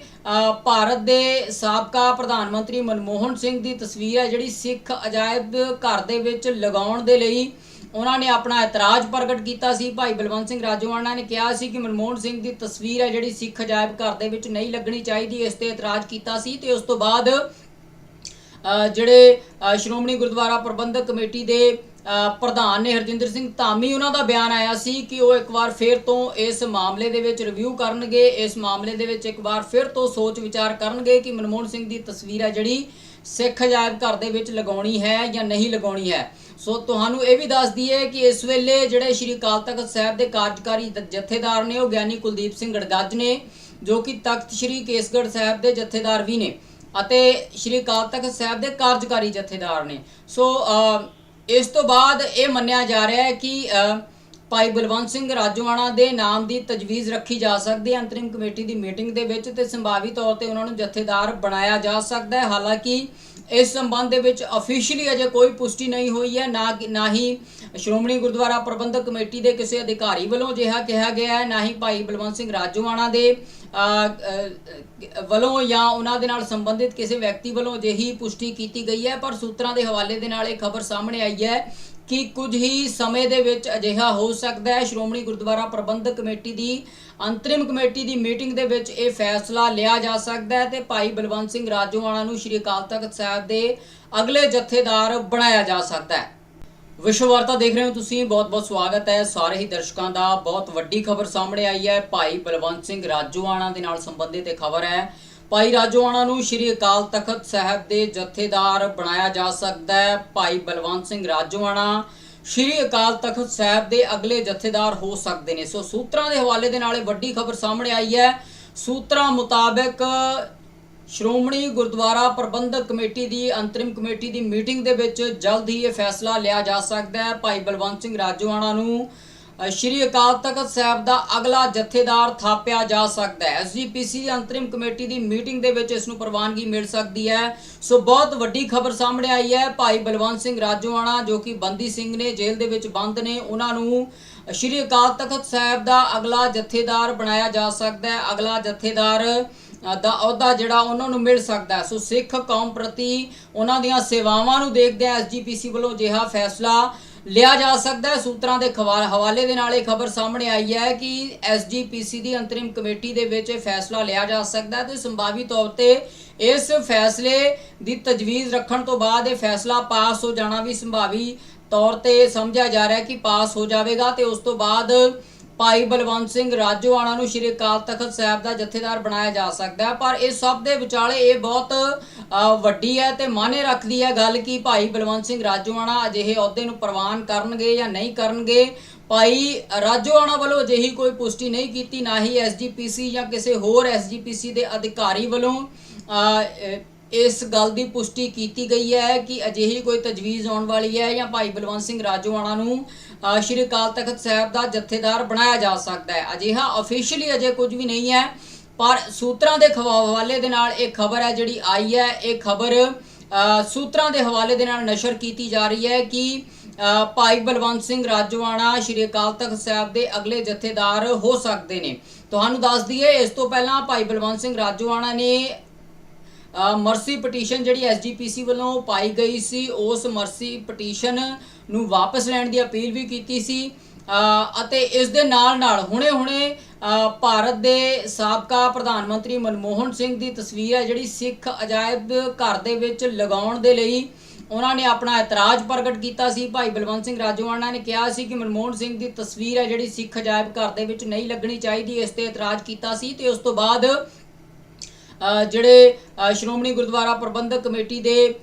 ਭਾਰਤ ਦੇ ਸਾਬਕਾ ਪ੍ਰਧਾਨ ਮੰਤਰੀ ਮਨਮੋਹਨ ਸਿੰਘ ਦੀ ਤਸਵੀਰ ਹੈ, ਜਿਹੜੀ ਸਿੱਖ ਅਜਾਇਬ ਘਰ ਦੇ ਵਿੱਚ ਲਗਾਉਣ ਦੇ ਲਈ ਉਹਨਾਂ ਨੇ ਆਪਣਾ ਇਤਰਾਜ਼ ਪ੍ਰਗਟ ਕੀਤਾ ਸੀ। ਭਾਈ ਬਲਵੰਤ ਸਿੰਘ ਰਾਜੋਆਣਾ ਨੇ ਕਿਹਾ ਸੀ ਕਿ ਮਨਮੋਹਨ ਸਿੰਘ ਦੀ ਤਸਵੀਰ ਹੈ, ਜਿਹੜੀ ਸਿੱਖ ਅਜਾਇਬ ਘਰ ਦੇ ਵਿੱਚ ਨਹੀਂ ਲੱਗਣੀ ਚਾਹੀਦੀ, ਇਸ ਤੇ ਇਤਰਾਜ਼ ਕੀਤਾ ਸੀ ਤੇ ਉਸ ਤੋਂ ਬਾਅਦ ਜਿਹੜੇ ਸ਼੍ਰੋਮਣੀ ਗੁਰਦੁਆਰਾ ਪ੍ਰਬੰਧਕ ਕਮੇਟੀ ਦੇ ਪ੍ਰਧਾਨ ਨੇ ਹਰਜਿੰਦਰ ਸਿੰਘ ਧਾਮੀ, ਉਹਨਾਂ ਦਾ ਬਿਆਨ ਆਇਆ ਸੀ ਕਿ ਉਹ ਇੱਕ ਵਾਰ ਫਿਰ ਤੋਂ ਇਸ ਮਾਮਲੇ ਦੇ ਵਿੱਚ ਰਿਵਿਊ ਕਰਨਗੇ। ਇਸ ਮਾਮਲੇ ਦੇ ਵਿੱਚ ਇੱਕ ਵਾਰ ਫਿਰ ਤੋਂ ਸੋਚ ਵਿਚਾਰ ਕਰਨਗੇ ਕਿ ਮਨਮੋਹਨ ਸਿੰਘ ਦੀ ਤਸਵੀਰ ਹੈ ਜਿਹੜੀ ਸਿੱਖ ਅਜਾਇਬ ਘਰ ਦੇ ਵਿੱਚ ਲਗਾਉਣੀ ਹੈ ਜਾਂ ਨਹੀਂ ਲਗਾਉਣੀ ਹੈ। ਸੋ ਤੁਹਾਨੂੰ ਇਹ ਵੀ ਦੱਸ ਦਈਏ ਕਿ ਇਸ ਵੇਲੇ ਜਿਹੜੇ ਸ਼੍ਰੀ ਅਕਾਲ ਤਖਤ ਸਾਹਿਬ ਦੇ ਕਾਰਜਕਾਰੀ ਦ- ਜਥੇਦਾਰ ਨੇ ਉਹ ਗਿਆਨੀ ਕੁਲਦੀਪ ਸਿੰਘ ਗੜਗੱਜ ਨੇ, ਜੋ ਕਿ ਤਖਤ ਸ਼੍ਰੀ ਕੇਸਗੜ੍ਹ ਸਾਹਿਬ ਦੇ ਜਥੇਦਾਰ ਵੀ ਨੇ। ਅਤੇ ਸ਼੍ਰੀ ਅਕਾਲ ਤਖਤ ਸਾਹਿਬ ਦੇ ਕਾਰਜਕਾਰੀ ਜਥੇਦਾਰ ਨੇ। ਸੋ ਇਸ ਤੋਂ ਬਾਅਦ ਇਹ ਮੰਨਿਆ ਜਾ ਰਿਹਾ ਹੈ ਕਿ ਭਾਈ ਬਲਵੰਤ ਸਿੰਘ ਰਾਜੋਆਣਾ ਦੇ ਨਾਮ ਦੀ ਤਜਵੀਜ਼ ਰੱਖੀ ਜਾ ਸਕਦੀ ਹੈ ਅੰਤਰਿਮ ਕਮੇਟੀ ਦੀ ਮੀਟਿੰਗ ਦੇ ਵਿੱਚ ਤੇ ਸੰਭਾਵੀ ਤੌਰ ਤੇ ਉਹਨਾਂ ਨੂੰ ਜਥੇਦਾਰ ਬਣਾਇਆ ਜਾ ਸਕਦਾ ਹੈ। ਹਾਲਾਂਕਿ ਇਸ ਸੰਬੰਧ ਦੇ ਵਿੱਚ ਅਫੀਸ਼ੀਅਲੀ ਅਜੇ ਕੋਈ ਪੁਸ਼ਟੀ ਨਹੀਂ ਹੋਈ ਹੈ, ਨਾ ਕਿ- ਨਾ ਹੀ ਸ਼੍ਰੋਮਣੀ ਗੁਰਦੁਆਰਾ ਪ੍ਰਬੰਧਕ ਕਮੇਟੀ ਦੇ ਕਿਸੇ ਅਧਿਕਾਰੀ ਵੱਲੋਂ ਅਜਿਹਾ ਕਿਹਾ ਗਿਆ ਹੈ, ਨਾ ਹੀ ਭਾਈ ਬਲਵੰਤ ਸਿੰਘ ਰਾਜੋਆਣਾ ਦੇ ਵੱਲੋਂ ਜਾਂ ਉਹਨਾਂ ਦੇ ਨਾਲ ਸੰਬੰਧਿਤ ਕਿਸੇ ਵਿਅਕਤੀ ਵੱਲੋਂ ਅਜਿਹੀ ਪੁਸ਼ਟੀ ਕੀਤੀ ਗਈ ਹੈ, ਪਰ ਸੂਤਰਾਂ ਦੇ ਹਵਾਲੇ ਦੇ ਨਾਲ ਇਹ ਖਬਰ ਸਾਹਮਣੇ ਆਈ ਹੈ ਕਿ ਕੁਝ ਹੀ ਸਮੇਂ ਦੇ ਵਿੱਚ ਅਜਿਹਾ ਹੋ ਸਕਦਾ ਹੈ। ਸ਼੍ਰੋਮਣੀ ਗੁਰਦੁਆਰਾ ਪ੍ਰਬੰਧਕ ਕਮੇਟੀ ਦੀ ਅੰਤਰਿਮ ਕਮੇਟੀ ਦੀ ਮੀਟਿੰਗ ਦੇ ਵਿੱਚ ਇਹ ਫੈਸਲਾ ਲਿਆ ਜਾ ਸਕਦਾ ਹੈ ਤੇ ਭਾਈ ਬਲਵੰਤ ਸਿੰਘ ਰਾਜੋਆਣਾ ਨੂੰ ਸ਼੍ਰੀ ਅਕਾਲ ਤਖਤ ਸਾਹਿਬ ਦੇ ਅਗਲੇ ਜਥੇਦਾਰ ਬਣਾਇਆ ਜਾ ਸਕਦਾ ਹੈ। ਵਿਸ਼ਵ ਵਾਰਤਾ ਦੇਖ ਰਹੇ ਹੋ ਤੁਸੀਂ। ਬਹੁਤ ਬਹੁਤ ਸਵਾਗਤ ਹੈ। ਸਾਰੇ ਹੀ ਦਰਸ਼ਕਾਂ ਦਾ ਬਹੁਤ ਵੱਡੀ ਖਬਰ ਸਾਹਮਣੇ ਆਈ ਹੈ। ਭਾਈ ਬਲਵੰਤ ਸਿੰਘ ਰਾਜੋਆਣਾ ਦੇ ਨਾਲ ਸੰਬੰਧਿਤ ਇਹ ਖਬਰ ਹੈ ਭਾਈ ਰਾਜੋਆਣਾ ਨੂੰ ਸ਼੍ਰੀ ਅਕਾਲ ਤਖਤ ਸਾਹਿਬ ਦੇ ਜਥੇਦਾਰ ਬਣਾਇਆ ਜਾ ਸਕਦਾ ਹੈ। ਭਾਈ ਬਲਵੰਤ ਸਿੰਘ ਰਾਜੋਆਣਾ ਸ਼੍ਰੀ ਅਕਾਲ ਤਖਤ ਸਾਹਿਬ ਦੇ ਅਗਲੇ ਜਥੇਦਾਰ ਹੋ ਸਕਦੇ ਨੇ। ਸੋ ਸੂਤਰਾਂ ਦੇ ਹਵਾਲੇ ਦੇ ਨਾਲ ਇਹ ਵੱਡੀ ਖਬਰ ਸਾਹਮਣੇ ਆਈ ਹੈ। ਸੂਤਰਾਂ ਮੁਤਾਬਕ ਸ਼੍ਰੋਮਣੀ ਗੁਰਦੁਆਰਾ ਪ੍ਰਬੰਧਕ ਕਮੇਟੀ ਦੀ ਅੰਤਰਿਮ ਕਮੇਟੀ ਦੀ ਮੀਟਿੰਗ ਦੇ ਵਿੱਚ ਜਲਦ ਹੀ ਇਹ ਫੈਸਲਾ ਲਿਆ ਜਾ ਸਕਦਾ ਹੈ। ਭਾਈ ਬਲਵੰਤ ਸਿੰਘ ਰਾਜੋਆਣਾ ਨੂੰ ਸ਼੍ਰੀ ਅਕਾਲ ਤਖਤ ਸਾਹਿਬ ਦਾ ਅਗਲਾ ਜਥੇਦਾਰ ਥਾਪਿਆ ਜਾ ਸਕਦਾ ਹੈ। ਐਸਜੀਪੀਸੀ ਦੀ ਅੰਤਰਿਮ ਕਮੇਟੀ ਦੀ ਮੀਟਿੰਗ ਦੇ ਵਿੱਚ ਇਸ ਨੂੰ ਪ੍ਰਵਾਨਗੀ ਮਿਲ ਸਕਦੀ ਹੈ। ਸੋ ਬਹੁਤ ਵੱਡੀ ਖਬਰ ਸਾਹਮਣੇ ਆਈ ਹੈ। ਭਾਈ ਬਲਵੰਤ ਸਿੰਘ ਰਾਜੋਆਣਾ, ਜੋ ਕਿ ਬੰਦੀ ਸਿੰਘ ਨੇ ਜੇਲ੍ਹ ਦੇ ਵਿੱਚ ਬੰਦ ਨੇ, ਉਹਨਾਂ ਨੂੰ ਸ਼੍ਰੀ ਅਕਾਲ ਤਖਤ ਸਾਹਿਬ ਦਾ ਅਗਲਾ ਜਥੇਦਾਰ ਬਣਾਇਆ ਜਾ ਸਕਦਾ ਹੈ। ਅਗਲਾ ਜਥੇਦਾਰ ਦਾ ਅਹੁਦਾ ਜਿਹੜਾ, ਉਹਨਾਂ ਨੂੰ ਮਿਲ ਸਕਦਾ ਸੋ ਸਿੱਖ ਕੌਮ ਪ੍ਰਤੀ ਉਹਨਾਂ ਦੀਆਂ ਸੇਵਾਵਾਂ ਨੂੰ ਦੇਖਦੇ ਆ ਐਸਜੀਪੀਸੀ ਵੱਲੋਂ ਅਜਿਹਾ ਫੈਸਲਾ ਲਿਆ ਜਾ ਸਕਦਾ ਹੈ। ਸੂਤਰਾਂ ਦੇ ਖਵਾ- ਹਵਾਲੇ ਦੇ ਨਾਲ ਇਹ ਖਬਰ ਸਾਹਮਣੇ ਆਈ ਹੈ ਕਿ ਐਸਜੀਪੀਸੀ ਦੀ ਅੰਤਰਿਮ ਕਮੇਟੀ ਦੇ ਵਿੱਚ ਇਹ ਫੈਸਲਾ ਲਿਆ ਜਾ ਸਕਦਾ ਹੈ ਤੇ ਸੰਭਾਵੀ ਤੌਰ ਤੇ ਇਸ ਫੈਸਲੇ ਦੀ ਤਜਵੀਜ਼ ਰੱਖਣ ਤੋਂ ਬਾਅਦ ਇਹ ਫੈਸਲਾ ਪਾਸ ਹੋ ਜਾਣਾ ਵੀ ਸੰਭਾਵੀ ਤੌਰ ਤੇ ਸਮਝਿਆ ਜਾ ਰਿਹਾ ਹੈ ਕਿ ਪਾਸ ਹੋ ਜਾਵੇਗਾ ਤੇ ਉਸ ਤੋਂ ਬਾਅਦ ਭਾਈ ਬਲਵੰਤ ਸਿੰਘ ਰਾਜੋਆਣਾ ਨੂੰ ਸ਼੍ਰੀ ਅਕਾਲ ਤਖਤ ਸਾਹਿਬ ਦਾ ਜਥੇਦਾਰ ਬਣਾਇਆ ਜਾ ਸਕਦਾ ਹੈ, ਪਰ ਇਹ ਸਭ ਦੇ ਵਿਚਾਲੇ ਇਹ ਬਹੁਤ ਵੱਡੀ ਹੈ ਤੇ ਮਾਨੇ ਰੱਖਦੀ ਹੈ ਗੱਲ ਕਿ ਭਾਈ ਬਲਵੰਤ ਸਿੰਘ ਰਾਜੋਆਣਾ ਅਜਿਹੇ ਅਹੁਦੇ ਨੂੰ ਪ੍ਰਵਾਨ ਕਰਨਗੇ ਜਾਂ ਨਹੀਂ ਕਰਨਗੇ। ਭਾਈ ਰਾਜੋਆਣਾ ਵੱਲੋਂ ਅਜਿਹੀ ਕੋਈ ਪੁਸ਼ਟੀ ਨਹੀਂ ਕੀਤੀ, ਨਾ ਹੀ ਐਸਜੀਪੀਸੀ ਜਾਂ ਕਿਸੇ ਹੋਰ ਐਸਜੀਪੀਸੀ ਦੇ ਅਧਿਕਾਰੀ ਵੱਲੋਂ ਇਸ ਗੱਲ ਦੀ ਪੁਸ਼ਟੀ ਕੀਤੀ ਗਈ ਹੈ ਕਿ ਅਜਿਹੀ ਕੋਈ ਤਜਵੀਜ਼ ਆਉਣ ਵਾਲੀ ਹੈ ਜਾਂ ਭਾਈ ਬਲਵੰਤ ਸਿੰਘ ਰਾਜੋਆਣਾ ਨੂੰ ਸ਼੍ਰੀ ਅਕਾਲ ਤਖਤ ਸਾਹਿਬ ਦਾ ਜਥੇਦਾਰ ਬਣਾਇਆ ਜਾ ਸਕਦਾ ਹੈ। ਅਜਿਹਾ ਅਫੀਸ਼ੀਅਲੀ ਅਜੇ ਕੁਝ ਵੀ ਨਹੀਂ ਹੈ, ਪਰ ਸੂਤਰਾਂ ਦੇ ਖਵਾ- ਹਵਾਲੇ ਦੇ ਨਾਲ ਇਹ ਖਬਰ ਹੈ ਜਿਹੜੀ ਆਈ ਹੈ, ਇਹ ਖਬਰ ਸੂਤਰਾਂ ਦੇ ਹਵਾਲੇ ਦੇ ਨਾਲ ਨਸ਼ਰ ਕੀਤੀ ਜਾ ਰਹੀ ਹੈ ਕਿ ਭਾਈ ਬਲਵੰਤ ਸਿੰਘ ਰਾਜੋਆਣਾ ਸ਼੍ਰੀ ਅਕਾਲ ਤਖਤ ਸਾਹਿਬ ਦੇ ਅਗਲੇ ਜਥੇਦਾਰ ਹੋ ਸਕਦੇ ਨੇ। ਤੁਹਾਨੂੰ ਦੱਸ ਦਈਏ, ਇਸ ਤੋਂ ਪਹਿਲਾਂ ਭਾਈ ਬਲਵੰਤ ਸਿੰਘ ਰਾਜੋਆਣਾ ਨੇ ਮਰਸੀ ਪਟੀਸ਼ਨ ਜਿਹੜੀ ਐਸਜੀਪੀਸੀ ਵੱਲੋਂ ਪਾਈ ਗਈ ਸੀ, ਉਸ ਮਰਸੀ ਪਟੀਸ਼ਨ ਨੂੰ ਵਾਪਸ ਲੈਣ ਦੀ ਅਪੀਲ ਵੀ ਕੀਤੀ ਸੀ। ਅਤੇ ਇਸ ਦੇ ਨਾਲ ਨਾਲ ਹੁਣੇ-ਹੁਣੇ ਭਾਰਤ ਦੇ ਸਾਬਕਾ ਪ੍ਰਧਾਨ ਮੰਤਰੀ ਮਨਮੋਹਨ ਸਿੰਘ ਦੀ ਤਸਵੀਰ ਹੈ, ਜਿਹੜੀ ਸਿੱਖ ਅਜਾਇਬ ਘਰ ਦੇ ਵਿੱਚ ਲਗਾਉਣ ਦੇ ਲਈ ਉਹਨਾਂ ਨੇ ਆਪਣਾ ਇਤਰਾਜ਼ ਪ੍ਰਗਟ ਕੀਤਾ ਸੀ। ਭਾਈ ਬਲਵੰਤ ਸਿੰਘ ਰਾਜੋਆਣਾ ਨੇ ਕਿਹਾ ਸੀ ਕਿ ਮਨਮੋਹਨ ਸਿੰਘ ਦੀ ਤਸਵੀਰ ਹੈ, ਜਿਹੜੀ ਸਿੱਖ ਅਜਾਇਬ ਘਰ ਦੇ ਵਿੱਚ ਨਹੀਂ ਲੱਗਣੀ ਚਾਹੀਦੀ, ਇਸ ਤੇ ਇਤਰਾਜ਼ ਕੀਤਾ ਸੀ ਤੇ ਉਸ ਤੋਂ ਬਾਅਦ ਜਿਹੜੇ ਸ਼੍ਰੋਮਣੀ ਗੁਰਦੁਆਰਾ ਪ੍ਰਬੰਧਕ ਕਮੇਟੀ ਦੇ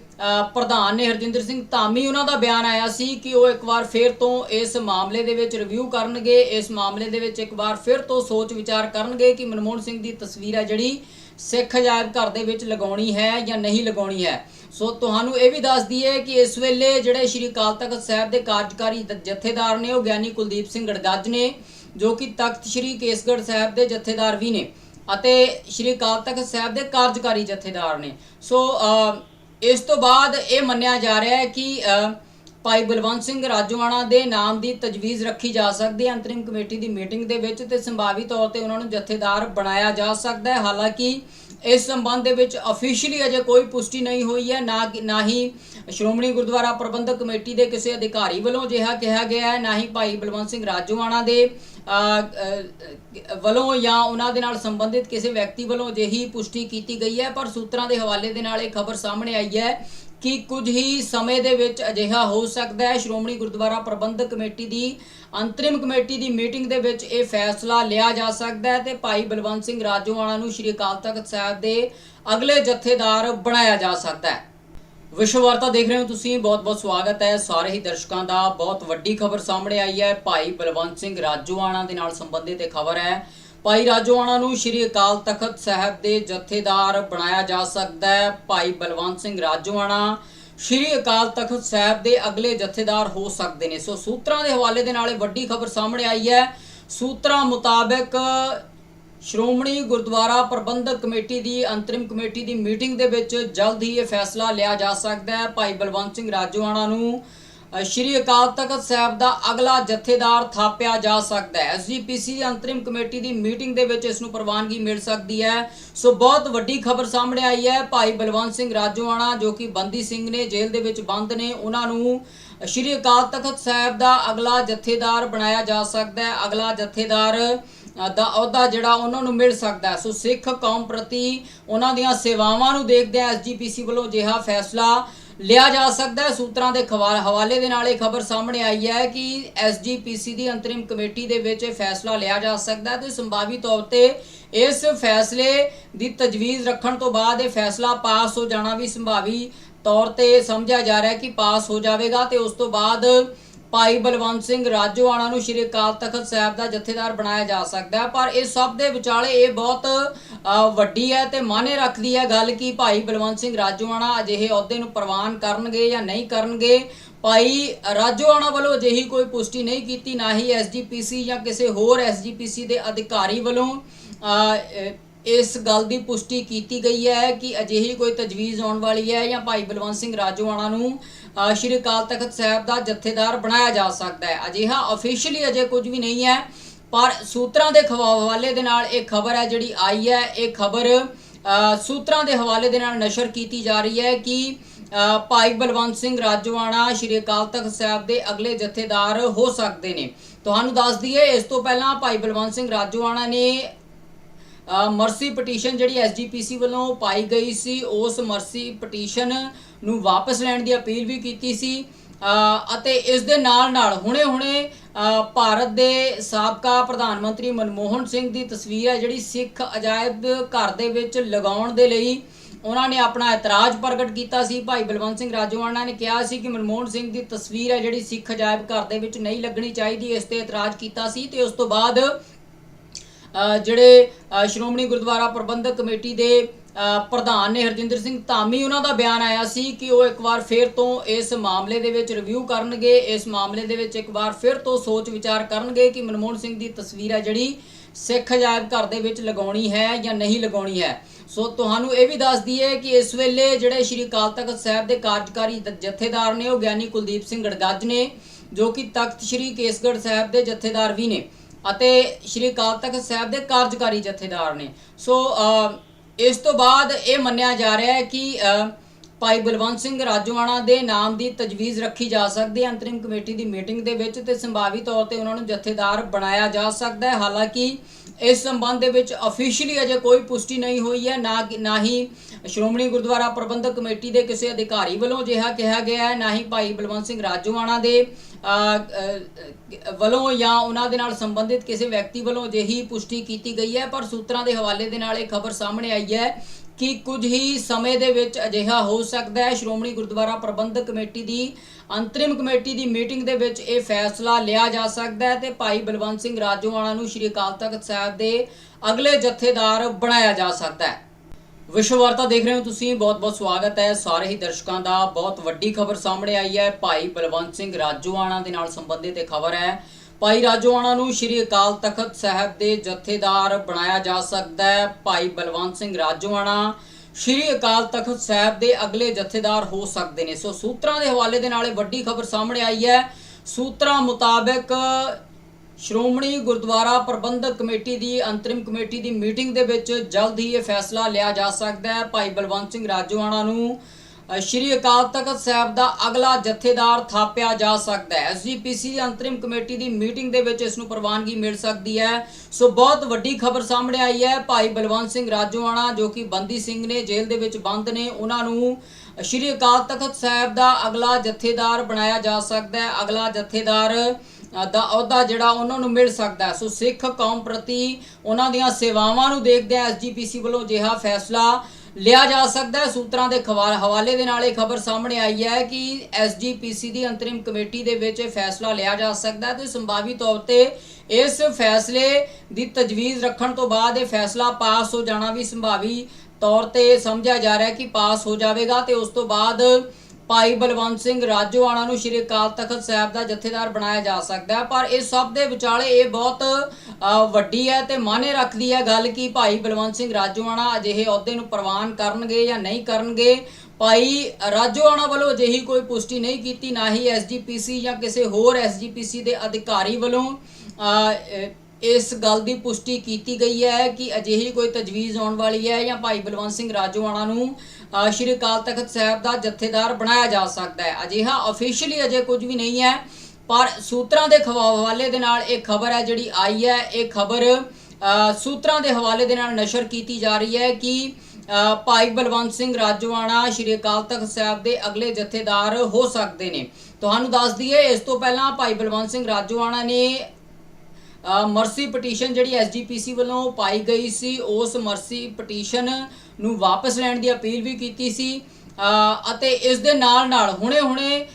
ਪ੍ਰਧਾਨ ਨੇ ਹਰਜਿੰਦਰ ਸਿੰਘ ਧਾਮੀ, ਉਹਨਾਂ ਦਾ ਬਿਆਨ ਆਇਆ ਸੀ ਕਿ ਉਹ ਇੱਕ ਵਾਰ ਫਿਰ ਤੋਂ ਇਸ ਮਾਮਲੇ ਦੇ ਵਿੱਚ ਰਿਵਿਊ ਕਰਨਗੇ। ਇਸ ਮਾਮਲੇ ਦੇ ਵਿੱਚ ਇੱਕ ਵਾਰ ਫਿਰ ਤੋਂ ਸੋਚ ਵਿਚਾਰ ਕਰਨਗੇ ਕਿ ਮਨਮੋਹਨ ਸਿੰਘ ਦੀ ਤਸਵੀਰ ਹੈ ਜਿਹੜੀ ਸਿੱਖ ਅਜਾਇਬ ਘਰ ਦੇ ਵਿੱਚ ਲਗਾਉਣੀ ਹੈ ਜਾਂ ਨਹੀਂ ਲਗਾਉਣੀ ਹੈ। ਸੋ ਤੁਹਾਨੂੰ ਇਹ ਵੀ ਦੱਸ ਦਈਏ ਕਿ ਇਸ ਵੇਲੇ ਜਿਹੜੇ ਸ਼੍ਰੀ ਅਕਾਲ ਤਖਤ ਸਾਹਿਬ ਦੇ ਕਾਰਜਕਾਰੀ ਦ- ਜਥੇਦਾਰ ਨੇ ਉਹ ਗਿਆਨੀ ਕੁਲਦੀਪ ਸਿੰਘ ਗੜਗੱਜ ਨੇ, ਜੋ ਕਿ ਤਖਤ ਸ਼੍ਰੀ ਕੇਸਗੜ੍ਹ ਸਾਹਿਬ ਦੇ ਜਥੇਦਾਰ ਵੀ ਨੇ। ਅਤੇ ਸ਼੍ਰੀ ਅਕਾਲ ਤਖਤ ਸਾਹਿਬ ਦੇ ਕਾਰਜਕਾਰੀ ਜਥੇਦਾਰ ਨੇ। ਸੋ ਇਸ ਤੋਂ ਬਾਅਦ ਇਹ ਮੰਨਿਆ ਜਾ ਰਿਹਾ ਹੈ ਕਿ ਭਾਈ ਬਲਵੰਤ ਸਿੰਘ ਰਾਜੋਆਣਾ ਦੇ ਨਾਮ ਦੀ ਤਜਵੀਜ਼ ਰੱਖੀ ਜਾ ਸਕਦੀ ਹੈ। ਅੰਤਰਿਮ ਕਮੇਟੀ ਦੀ ਮੀਟਿੰਗ ਦੇ ਵਿੱਚ ਤੇ ਸੰਭਾਵੀ ਤੌਰ ਤੇ ਉਹਨਾਂ ਨੂੰ ਜਥੇਦਾਰ ਬਣਾਇਆ ਜਾ ਸਕਦਾ ਹੈ। ਹਾਲਾਂਕਿ ਇਸ ਸੰਬੰਧ ਦੇ ਵਿੱਚ ਅਫੀਸ਼ੀਅਲੀ ਅਜੇ ਕੋਈ ਪੁਸ਼ਟੀ ਨਹੀਂ ਹੋਈ ਹੈ। ਨਾ ਕਿ- ਨਾ ਹੀ ਸ਼੍ਰੋਮਣੀ ਗੁਰਦੁਆਰਾ ਪ੍ਰਬੰਧਕ ਕਮੇਟੀ ਦੇ ਕਿਸੇ ਅਧਿਕਾਰੀ ਵੱਲੋਂ ਅਜਿਹਾ ਕਿਹਾ ਗਿਆ ਹੈ, ਨਾ ਹੀ ਭਾਈ ਬਲਵੰਤ ਸਿੰਘ ਰਾਜੋਆਣਾ ਦੇ ਵੱਲੋਂ ਜਾਂ ਉਹਨਾਂ ਦੇ ਨਾਲ ਸੰਬੰਧਿਤ ਕਿਸੇ ਵਿਅਕਤੀ ਵੱਲੋਂ ਅਜਿਹੀ ਪੁਸ਼ਟੀ ਕੀਤੀ ਗਈ ਹੈ। ਪਰ ਸੂਤਰਾਂ ਦੇ ਹਵਾਲੇ ਦੇ ਨਾਲ ਇਹ ਖਬਰ ਸਾਹਮਣੇ ਆਈ ਹੈ ਕਿ ਕੁਝ ਹੀ ਸਮੇਂ ਦੇ ਵਿੱਚ ਅਜਿਹਾ ਹੋ ਸਕਦਾ ਹੈ। ਸ਼੍ਰੋਮਣੀ ਗੁਰਦੁਆਰਾ ਪ੍ਰਬੰਧਕ ਕਮੇਟੀ ਦੀ, ਅੰਤਰਿਮ ਕਮੇਟੀ ਦੀ ਮੀਟਿੰਗ ਦੇ ਵਿੱਚ ਇਹ ਫੈਸਲਾ ਲਿਆ ਜਾ ਸਕਦਾ ਹੈ ਤੇ ਭਾਈ ਬਲਵੰਤ ਸਿੰਘ ਰਾਜੋਆਣਾ ਨੂੰ ਸ਼੍ਰੀ ਅਕਾਲ ਤਖਤ ਸਾਹਿਬ ਦੇ ਅਗਲੇ ਜਥੇਦਾਰ ਬਣਾਇਆ ਜਾ ਸਕਦਾ ਹੈ। ਵਿਸ਼ਵ ਵਾਰਤਾ ਦੇਖ ਰਹੇ ਹੋ ਤੁਸੀਂ। ਬਹੁਤ-ਬਹੁਤ ਸਵਾਗਤ ਹੈ। ਸਾਰੇ ਹੀ ਦਰਸ਼ਕਾਂ ਦਾ ਬਹੁਤ ਵੱਡੀ ਖਬਰ ਸਾਹਮਣੇ ਆਈ ਹੈ। ਭਾਈ ਬਲਵੰਤ ਸਿੰਘ ਰਾਜੋਆਣਾ ਦੇ ਨਾਲ ਸੰਬੰਧਿਤ ਇਹ ਖਬਰ ਹੈ। ਭਾਈ ਰਾਜੋਆਣਾ ਨੂੰ ਸ਼੍ਰੀ ਅਕਾਲ ਤਖਤ ਸਾਹਿਬ ਦੇ ਜਥੇਦਾਰ ਬਣਾਇਆ ਜਾ ਸਕਦਾ ਹੈ। ਭਾਈ ਬਲਵੰਤ ਸਿੰਘ ਰਾਜੋਆਣਾ ਸ਼੍ਰੀ ਅਕਾਲ ਤਖਤ ਸਾਹਿਬ ਦੇ ਅਗਲੇ ਜਥੇਦਾਰ ਹੋ ਸਕਦੇ ਨੇ। ਸੋ ਸੂਤਰਾਂ ਦੇ ਹਵਾਲੇ ਦੇ ਨਾਲ ਇਹ ਵੱਡੀ ਖਬਰ ਸਾਹਮਣੇ ਆਈ ਹੈ। ਸੂਤਰਾਂ ਮੁਤਾਬਕ ਸ਼੍ਰੋਮਣੀ ਗੁਰਦੁਆਰਾ ਪ੍ਰਬੰਧਕ ਕਮੇਟੀ ਦੀ, ਅੰਤਰਿਮ ਕਮੇਟੀ ਦੀ ਮੀਟਿੰਗ ਦੇ ਵਿੱਚ ਜਲਦ ਹੀ ਇਹ ਫੈਸਲਾ ਲਿਆ ਜਾ ਸਕਦਾ ਹੈ। ਭਾਈ ਬਲਵੰਤ ਸਿੰਘ ਰਾਜੋਆਣਾ ਨੂੰ ਸ਼੍ਰੀ ਅਕਾਲ ਤਖਤ ਸਾਹਿਬ ਦਾ ਅਗਲਾ ਜਥੇਦਾਰ ਥਾਪਿਆ ਜਾ ਸਕਦਾ ਹੈ। ਐਸਜੀਪੀਸੀ ਅੰਤਰਿਮ ਕਮੇਟੀ ਦੀ ਮੀਟਿੰਗ ਦੇ ਵਿੱਚ ਇਸ ਨੂੰ ਪ੍ਰਵਾਨਗੀ ਮਿਲ ਸਕਦੀ ਹੈ। ਸੋ ਬਹੁਤ ਵੱਡੀ ਖਬਰ ਸਾਹਮਣੇ ਆਈ ਹੈ। ਭਾਈ ਬਲਵੰਤ ਸਿੰਘ ਰਾਜੋਆਣਾ, ਜੋ ਕਿ ਬੰਦੀ ਸਿੰਘ ਨੇ ਜੇਲ੍ਹ ਦੇ ਵਿੱਚ ਬੰਦ ਨੇ, ਉਹਨਾਂ ਨੂੰ ਸ਼੍ਰੀ ਅਕਾਲ ਤਖਤ ਸਾਹਿਬ ਦਾ ਅਗਲਾ ਜਥੇਦਾਰ ਬਣਾਇਆ ਜਾ ਸਕਦਾ ਹੈ। ਅਗਲਾ ਜਥੇਦਾਰ ਦਾ ਅਹੁਦਾ ਜਿਹੜਾ, ਉਹਨਾਂ ਨੂੰ ਮਿਲ ਸਕਦਾ ਸੋ ਸਿੱਖ ਕੌਮ ਪ੍ਰਤੀ ਉਹਨਾਂ ਦੀਆਂ ਸੇਵਾਵਾਂ ਨੂੰ ਦੇਖਦੇ ਆ ਐਸਜੀਪੀਸੀ ਵੱਲੋਂ ਅਜਿਹਾ ਫੈਸਲਾ ਲਿਆ ਜਾ ਸਕਦਾ ਹੈ। ਸੂਤਰਾਂ ਦੇ ਖਵਾ- ਹਵਾਲੇ ਦੇ ਨਾਲ ਇਹ ਖਬਰ ਸਾਹਮਣੇ ਆਈ ਹੈ ਕਿ ਐਸਜੀਪੀਸੀ ਦੀ ਅੰਤਰਿਮ ਕਮੇਟੀ ਦੇ ਵਿੱਚ ਇਹ ਫੈਸਲਾ ਲਿਆ ਜਾ ਸਕਦਾ ਹੈ ਤੇ ਸੰਭਾਵੀ ਤੌਰ ਤੇ ਇਸ ਫੈਸਲੇ ਦੀ ਤਜਵੀਜ਼ ਰੱਖਣ ਤੋਂ ਬਾਅਦ ਇਹ ਫੈਸਲਾ ਪਾਸ ਹੋ ਜਾਣਾ ਵੀ ਸੰਭਾਵੀ ਤੌਰ ਤੇ ਸਮਝਿਆ ਜਾ ਰਿਹਾ ਹੈ ਕਿ ਪਾਸ ਹੋ ਜਾਵੇਗਾ ਤੇ ਉਸ ਤੋਂ ਬਾਅਦ ਭਾਈ ਬਲਵੰਤ ਸਿੰਘ ਰਾਜੋਆਣਾ ਨੂੰ ਸ਼੍ਰੀ ਅਕਾਲ ਤਖਤ ਸਾਹਿਬ ਦਾ ਜਥੇਦਾਰ ਬਣਾਇਆ ਜਾ ਸਕਦਾ ਹੈ, ਪਰ ਇਹ ਸਭ ਦੇ ਵਿਚਾਲੇ ਇਹ ਬਹੁਤ ਵੱਡੀ ਹੈ ਤੇ ਮਾਨੇ ਰੱਖਦੀ ਹੈ ਗੱਲ ਕਿ ਭਾਈ ਬਲਵੰਤ ਸਿੰਘ ਰਾਜੋਆਣਾ ਅਜਿਹੇ ਅਹੁਦੇ ਨੂੰ ਪ੍ਰਵਾਨ ਕਰਨਗੇ ਜਾਂ ਨਹੀਂ ਕਰਨਗੇ। ਭਾਈ ਰਾਜੋਆਣਾ ਵੱਲੋਂ ਅਜਿਹੀ ਕੋਈ ਪੁਸ਼ਟੀ ਨਹੀਂ ਕੀਤੀ, ਨਾ ਹੀ ਐਸਜੀਪੀਸੀ ਜਾਂ ਕਿਸੇ ਹੋਰ ਐਸਜੀਪੀਸੀ ਦੇ ਅਧਿਕਾਰੀ ਵੱਲੋਂ ਇਸ ਗੱਲ ਦੀ ਪੁਸ਼ਟੀ ਕੀਤੀ ਗਈ ਹੈ ਕਿ ਅਜਿਹੀ ਕੋਈ ਤਜਵੀਜ਼ ਆਉਣ ਵਾਲੀ ਹੈ ਜਾਂ ਭਾਈ ਬਲਵੰਤ ਸਿੰਘ ਰਾਜੋਆਣਾ ਨੂੰ ਸ਼੍ਰੀ ਅਕਾਲ ਤਖਤ ਸਾਹਿਬ ਦਾ ਜਥੇਦਾਰ ਬਣਾਇਆ ਜਾ ਸਕਦਾ ਹੈ। ਅਜਿਹਾ ਅਫੀਸ਼ੀਅਲੀ ਅਜੇ ਕੁਝ ਵੀ ਨਹੀਂ ਹੈ, ਪਰ ਸੂਤਰਾਂ ਦੇ ਖਵਾ- ਹਵਾਲੇ ਦੇ ਨਾਲ ਇਹ ਖਬਰ ਹੈ ਜਿਹੜੀ ਆਈ ਹੈ, ਇਹ ਖਬਰ ਸੂਤਰਾਂ ਦੇ ਹਵਾਲੇ ਦੇ ਨਾਲ ਨਸ਼ਰ ਕੀਤੀ ਜਾ ਰਹੀ ਹੈ ਕਿ ਭਾਈ ਬਲਵੰਤ ਸਿੰਘ ਰਾਜੋਆਣਾ ਸ਼੍ਰੀ ਅਕਾਲ ਤਖਤ ਸਾਹਿਬ ਦੇ ਅਗਲੇ ਜਥੇਦਾਰ ਹੋ ਸਕਦੇ ਨੇ। ਤੁਹਾਨੂੰ ਦੱਸ ਦਈਏ, ਇਸ ਤੋਂ ਪਹਿਲਾਂ ਭਾਈ ਬਲਵੰਤ ਸਿੰਘ ਰਾਜੋਆਣਾ ਨੇ ਮਰਸੀ ਪਟੀਸ਼ਨ ਜਿਹੜੀ ਐਸਜੀਪੀਸੀ ਵੱਲੋਂ ਪਾਈ ਗਈ ਸੀ, ਉਸ ਮਰਸੀ ਪਟੀਸ਼ਨ ਨੂੰ ਵਾਪਸ ਲੈਣ ਦੀ ਅਪੀਲ ਵੀ ਕੀਤੀ ਸੀ। ਅਤੇ ਇਸ ਦੇ ਨਾਲ ਨਾਲ ਹੁਣੇ-ਹੁਣੇ ਭਾਰਤ ਦੇ ਸਾਬਕਾ ਪ੍ਰਧਾਨ ਮੰਤਰੀ ਮਨਮੋਹਨ ਸਿੰਘ ਦੀ ਤਸਵੀਰ ਹੈ, ਜਿਹੜੀ ਸਿੱਖ ਅਜਾਇਬ ਘਰ ਦੇ ਵਿੱਚ ਲਗਾਉਣ ਦੇ ਲਈ ਉਹਨਾਂ ਨੇ ਆਪਣਾ ਇਤਰਾਜ਼ ਪ੍ਰਗਟ ਕੀਤਾ ਸੀ। ਭਾਈ ਬਲਵੰਤ ਸਿੰਘ ਰਾਜੋਆਣਾ ਨੇ ਕਿਹਾ ਸੀ ਕਿ ਮਨਮੋਹਨ ਸਿੰਘ ਦੀ ਤਸਵੀਰ ਹੈ, ਜਿਹੜੀ ਸਿੱਖ ਅਜਾਇਬ ਘਰ ਦੇ ਵਿੱਚ ਨਹੀਂ ਲੱਗਣੀ ਚਾਹੀਦੀ, ਇਸ ਤੇ ਇਤਰਾਜ਼ ਕੀਤਾ ਸੀ ਤੇ ਉਸ ਤੋਂ ਬਾਅਦ ਜਿਹੜੇ ਸ਼੍ਰੋਮਣੀ ਗੁਰਦੁਆਰਾ ਪ੍ਰਬੰਧਕ ਕਮੇਟੀ ਦੇ ਪ੍ਰਧਾਨ ਨੇ ਹਰਜਿੰਦਰ ਸਿੰਘ ਧਾਮੀ, ਉਹਨਾਂ ਦਾ ਬਿਆਨ ਆਇਆ ਸੀ ਕਿ ਉਹ ਇੱਕ ਵਾਰ ਫਿਰ ਤੋਂ ਇਸ ਮਾਮਲੇ ਦੇ ਵਿੱਚ ਰਿਵਿਊ ਕਰਨਗੇ। ਇਸ ਮਾਮਲੇ ਦੇ ਵਿੱਚ ਇੱਕ ਵਾਰ ਫਿਰ ਤੋਂ ਸੋਚ ਵਿਚਾਰ ਕਰਨਗੇ ਕਿ ਮਨਮੋਹਨ ਸਿੰਘ ਦੀ ਤਸਵੀਰ ਹੈ ਜਿਹੜੀ ਸਿੱਖ ਅਜਾਇਬ ਘਰ ਦੇ ਵਿੱਚ ਲਗਾਉਣੀ ਹੈ ਜਾਂ ਨਹੀਂ ਲਗਾਉਣੀ ਹੈ। ਸੋ ਤੁਹਾਨੂੰ ਇਹ ਵੀ ਦੱਸ ਦਈਏ ਕਿ ਇਸ ਵੇਲੇ ਜਿਹੜੇ ਸ਼੍ਰੀ ਅਕਾਲ ਤਖਤ ਸਾਹਿਬ ਦੇ ਕਾਰਜਕਾਰੀ ਦ- ਜਥੇਦਾਰ ਨੇ, ਉਹ ਗਿਆਨੀ ਕੁਲਦੀਪ ਸਿੰਘ ਗੜਗੱਜ ਨੇ, ਜੋ ਕਿ ਤਖਤ ਸ਼੍ਰੀ ਕੇਸਗੜ੍ਹ ਸਾਹਿਬ ਦੇ ਜਥੇਦਾਰ ਵੀ ਨੇ। ਅਤੇ ਸ਼੍ਰੀ ਅਕਾਲ ਤਖਤ ਸਾਹਿਬ ਦੇ ਕਾਰਜਕਾਰੀ ਜਥੇਦਾਰ ਨੇ। ਸੋ ਇਸ ਤੋਂ ਬਾਅਦ ਇਹ ਮੰਨਿਆ ਜਾ ਰਿਹਾ ਹੈ ਕਿ ਭਾਈ ਬਲਵੰਤ ਸਿੰਘ ਰਾਜੋਆਣਾ ਦੇ ਨਾਮ ਦੀ ਤਜਵੀਜ਼ ਰੱਖੀ ਜਾ ਸਕਦੀ ਹੈ। ਅੰਤਰਿਮ ਕਮੇਟੀ ਦੀ ਮੀਟਿੰਗ ਦੇ ਵਿੱਚ ਤੇ ਸੰਭਾਵੀ ਤੌਰ ਤੇ ਉਹਨਾਂ ਨੂੰ ਜਥੇਦਾਰ ਬਣਾਇਆ ਜਾ ਸਕਦਾ ਹੈ। ਹਾਲਾਂਕਿ ਇਸ ਸੰਬੰਧ ਦੇ ਵਿੱਚ ਅਫੀਸ਼ੀਅਲੀ ਅਜੇ ਕੋਈ ਪੁਸ਼ਟੀ ਨਹੀਂ ਹੋਈ ਹੈ। ਨਾ ਨਾ ਹੀ ਸ਼੍ਰੋਮਣੀ ਗੁਰਦੁਆਰਾ ਪ੍ਰਬੰਧਕ ਕਮੇਟੀ ਦੇ ਕਿਸੇ ਅਧਿਕਾਰੀ ਵੱਲੋਂ ਅਜਿਹਾ ਕਿਹਾ ਗਿਆ ਹੈ। ਨਾ ਹੀ ਭਾਈ ਬਲਵੰਤ ਸਿੰਘ ਰਾਜੋਆਣਾ ਦੇ ਵੱਲੋਂ ਜਾਂ ਉਹਨਾਂ ਦੇ ਨਾਲ ਸੰਬੰਧਿਤ ਕਿਸੇ ਵਿਅਕਤੀ ਵੱਲੋਂ ਅਜਿਹੀ ਪੁਸ਼ਟੀ ਕੀਤੀ ਗਈ ਹੈ। ਪਰ ਸੂਤਰਾਂ ਦੇ ਹਵਾਲੇ ਦੇ ਨਾਲ ਇਹ ਖਬਰ ਸਾਹਮਣੇ ਆਈ ਹੈ ਕਿ ਕੁਝ ਹੀ ਸਮੇਂ ਦੇ ਵਿੱਚ ਅਜਿਹਾ ਹੋ ਸਕਦਾ ਹੈ। ਸ਼੍ਰੋਮਣੀ ਗੁਰਦੁਆਰਾ ਪ੍ਰਬੰਧਕ ਕਮੇਟੀ ਦੀ, ਅੰਤਰਿਮ ਕਮੇਟੀ ਦੀ ਮੀਟਿੰਗ ਦੇ ਵਿੱਚ ਇਹ ਫੈਸਲਾ ਲਿਆ ਜਾ ਸਕਦਾ ਹੈ ਤੇ ਭਾਈ ਬਲਵੰਤ ਸਿੰਘ ਰਾਜੋਆਣਾ ਨੂੰ ਸ਼੍ਰੀ ਅਕਾਲ ਤਖਤ ਸਾਹਿਬ ਦੇ ਅਗਲੇ ਜਥੇਦਾਰ ਬਣਾਇਆ ਜਾ ਸਕਦਾ ਹੈ। ਵਿਸ਼ਵ ਵਾਰਤਾ ਦੇਖ ਰਹੇ ਹੋ ਤੁਸੀਂ। ਬਹੁਤ-ਬਹੁਤ ਸਵਾਗਤ ਹੈ। ਸਾਰੇ ਹੀ ਦਰਸ਼ਕਾਂ ਦਾ ਬਹੁਤ ਵੱਡੀ ਖਬਰ ਸਾਹਮਣੇ ਆਈ ਹੈ। ਭਾਈ ਬਲਵੰਤ ਸਿੰਘ ਰਾਜੋਆਣਾ ਦੇ ਨਾਲ ਸੰਬੰਧਿਤ ਇਹ ਖਬਰ ਹੈ। ਭਾਈ ਰਾਜੋਆਣਾ ਨੂੰ ਸ਼੍ਰੀ ਅਕਾਲ ਤਖਤ ਸਾਹਿਬ ਦੇ ਜਥੇਦਾਰ ਬਣਾਇਆ ਜਾ ਸਕਦਾ ਹੈ। ਭਾਈ ਬਲਵੰਤ ਸਿੰਘ ਰਾਜੋਆਣਾ ਸ਼੍ਰੀ ਅਕਾਲ ਤਖਤ ਸਾਹਿਬ ਦੇ ਅਗਲੇ ਜਥੇਦਾਰ ਹੋ ਸਕਦੇ ਨੇ। ਸੋ ਸੂਤਰਾਂ ਦੇ ਹਵਾਲੇ ਦੇ ਨਾਲ ਇਹ ਵੱਡੀ ਖਬਰ ਸਾਹਮਣੇ ਆਈ ਹੈ। ਸੂਤਰਾਂ ਮੁਤਾਬਕ ਸ਼੍ਰੋਮਣੀ ਗੁਰਦੁਆਰਾ ਪ੍ਰਬੰਧਕ ਕਮੇਟੀ ਦੀ ਅੰਤਰਿਮ ਕਮੇਟੀ ਦੀ ਮੀਟਿੰਗ ਦੇ ਵਿੱਚ ਜਲਦ ਹੀ ਇਹ ਫੈਸਲਾ ਲਿਆ ਜਾ ਸਕਦਾ ਹੈ। ਭਾਈ ਬਲਵੰਤ ਸਿੰਘ ਰਾਜੋਆਣਾ ਨੂੰ ਸ਼੍ਰੀ ਅਕਾਲ ਤਖਤ ਸਾਹਿਬ ਦਾ ਅਗਲਾ ਜਥੇਦਾਰ ਥਾਪਿਆ ਜਾ ਸਕਦਾ ਹੈ। ਐਸਜੀਪੀਸੀ ਦੀ ਅੰਤਰਿਮ ਕਮੇਟੀ ਦੀ ਮੀਟਿੰਗ ਦੇ ਵਿੱਚ ਇਸ ਨੂੰ ਪ੍ਰਵਾਨਗੀ ਮਿਲ ਸਕਦੀ ਹੈ। ਸੋ ਬਹੁਤ ਵੱਡੀ ਖਬਰ ਸਾਹਮਣੇ ਆਈ ਹੈ ਭਾਈ ਬਲਵੰਤ ਸਿੰਘ ਰਾਜੋਆਣਾ, ਜੋ ਕਿ ਬੰਦੀ ਸਿੰਘ ਨੇ ਜੇਲ੍ਹ ਦੇ ਵਿੱਚ ਬੰਦ ਨੇ। ਉਹਨਾਂ ਨੂੰ ਸ਼੍ਰੀ ਅਕਾਲ ਤਖਤ ਸਾਹਿਬ ਦਾ ਅਗਲਾ ਜਥੇਦਾਰ ਬਣਾਇਆ ਜਾ ਸਕਦਾ ਹੈ। ਅਗਲਾ ਜਥੇਦਾਰ ਦਾ ਅਹੁਦਾ ਜਿਹੜਾ ਉਹਨਾਂ ਨੂੰ ਮਿਲ ਸਕਦਾ ਸੋ ਸਿੱਖ ਕੌਮ ਪ੍ਰਤੀ ਉਹਨਾਂ ਦੀਆਂ ਸੇਵਾਵਾਂ ਨੂੰ ਦੇਖਦੇ ਆ ਐਸਜੀਪੀਸੀ ਵੱਲੋਂ ਜਿਹਾ ਫੈਸਲਾ ਲਿਆ ਜਾ ਸਕਦਾ ਹੈ। ਸੂਤਰਾਂ ਦੇ ਖਵਾ- ਹਵਾਲੇ ਦੇ ਨਾਲ ਇਹ ਖਬਰ ਸਾਹਮਣੇ ਆਈ ਹੈ ਕਿ ਐਸਜੀਪੀਸੀ ਦੀ ਅੰਤਰਿਮ ਕਮੇਟੀ ਦੇ ਵਿੱਚ ਇਹ ਫੈਸਲਾ ਲਿਆ ਜਾ ਸਕਦਾ ਹੈ ਤੇ ਸੰਭਾਵੀ ਤੌਰ ਤੇ ਇਸ ਫੈਸਲੇ ਦੀ ਤਜਵੀਜ਼ ਰੱਖਣ ਤੋਂ ਬਾਅਦ ਇਹ ਫੈਸਲਾ ਪਾਸ ਹੋ ਜਾਣਾ ਵੀ ਸੰਭਾਵੀ ਤੌਰ ਤੇ ਸਮਝਿਆ ਜਾ ਰਿਹਾ ਹੈ ਕਿ ਪਾਸ ਹੋ ਜਾਵੇਗਾ ਤੇ ਉਸ ਤੋਂ ਬਾਅਦ ਭਾਈ ਬਲਵੰਤ ਸਿੰਘ ਰਾਜੋਆਣਾ ਨੂੰ ਸ਼੍ਰੀ ਅਕਾਲ ਤਖਤ ਸਾਹਿਬ ਦਾ ਜਥੇਦਾਰ ਬਣਾਇਆ ਜਾ ਸਕਦਾ ਹੈ। ਪਰ ਇਹ ਸਭ ਦੇ ਵਿਚਾਲੇ ਇਹ ਬਹੁਤ ਵੱਡੀ ਹੈ ਤੇ ਮਾਨੇ ਰੱਖਦੀ ਹੈ ਗੱਲ ਕਿ ਭਾਈ ਬਲਵੰਤ ਸਿੰਘ ਰਾਜੋਆਣਾ ਅਜਿਹੇ ਅਹੁਦੇ ਨੂੰ ਪ੍ਰਵਾਨ ਕਰਨਗੇ ਜਾਂ ਨਹੀਂ ਕਰਨਗੇ। ਭਾਈ ਰਾਜੋਆਣਾ ਵੱਲੋਂ ਅਜਿਹੀ ਕੋਈ ਪੁਸ਼ਟੀ ਨਹੀਂ ਕੀਤੀ, ਨਾ ਹੀ ਐਸਜੀਪੀਸੀ ਜਾਂ ਕਿਸੇ ਹੋਰ ਐਸਜੀਪੀਸੀ ਦੇ ਅਧਿਕਾਰੀ ਵੱਲੋਂ ਇਸ ਗੱਲ ਦੀ ਪੁਸ਼ਟੀ ਕੀਤੀ ਗਈ ਹੈ ਕਿ ਅਜਿਹੀ ਕੋਈ ਤਜਵੀਜ਼ ਆਉਣ ਵਾਲੀ ਹੈ ਜਾਂ ਭਾਈ ਬਲਵੰਤ ਸਿੰਘ ਰਾਜੋਆਣਾ ਨੂੰ ਸ਼੍ਰੀ ਅਕਾਲ ਤਖਤ ਸਾਹਿਬ ਦਾ ਜਥੇਦਾਰ ਬਣਾਇਆ ਜਾ ਸਕਦਾ ਹੈ। ਅਜਿਹਾ ਅਫੀਸ਼ੀਅਲੀ ਅਜੇ ਕੁਝ ਵੀ ਨਹੀਂ ਹੈ, ਪਰ ਸੂਤਰਾਂ ਦੇ ਖਵਾ- ਹਵਾਲੇ ਦੇ ਨਾਲ ਇਹ ਖਬਰ ਹੈ ਜਿਹੜੀ ਆਈ ਹੈ, ਇਹ ਖਬਰ ਸੂਤਰਾਂ ਦੇ ਹਵਾਲੇ ਦੇ ਨਾਲ ਨਸ਼ਰ ਕੀਤੀ ਜਾ ਰਹੀ ਹੈ ਕਿ ਭਾਈ ਬਲਵੰਤ ਸਿੰਘ ਰਾਜੋਆਣਾ ਸ਼੍ਰੀ ਅਕਾਲ ਤਖਤ ਸਾਹਿਬ ਦੇ ਅਗਲੇ ਜਥੇਦਾਰ ਹੋ ਸਕਦੇ ਨੇ। ਤੁਹਾਨੂੰ ਦੱਸ ਦਈਏ, ਇਸ ਤੋਂ ਪਹਿਲਾਂ ਭਾਈ ਬਲਵੰਤ ਸਿੰਘ ਰਾਜੋਆਣਾ ਨੇ ਮਰਸੀ ਪਟੀਸ਼ਨ ਜਿਹੜੀ ਐਸਜੀਪੀਸੀ ਵੱਲੋਂ ਪਾਈ ਗਈ ਸੀ, ਉਸ ਮਰਸੀ ਪਟੀਸ਼ਨ ਨੂੰ ਵਾਪਸ ਲੈਣ ਦੀ ਅਪੀਲ ਵੀ ਕੀਤੀ ਸੀ। ਅਤੇ ਇਸ ਦੇ ਨਾਲ ਨਾਲ ਹੁਣੇ-ਹੁਣੇ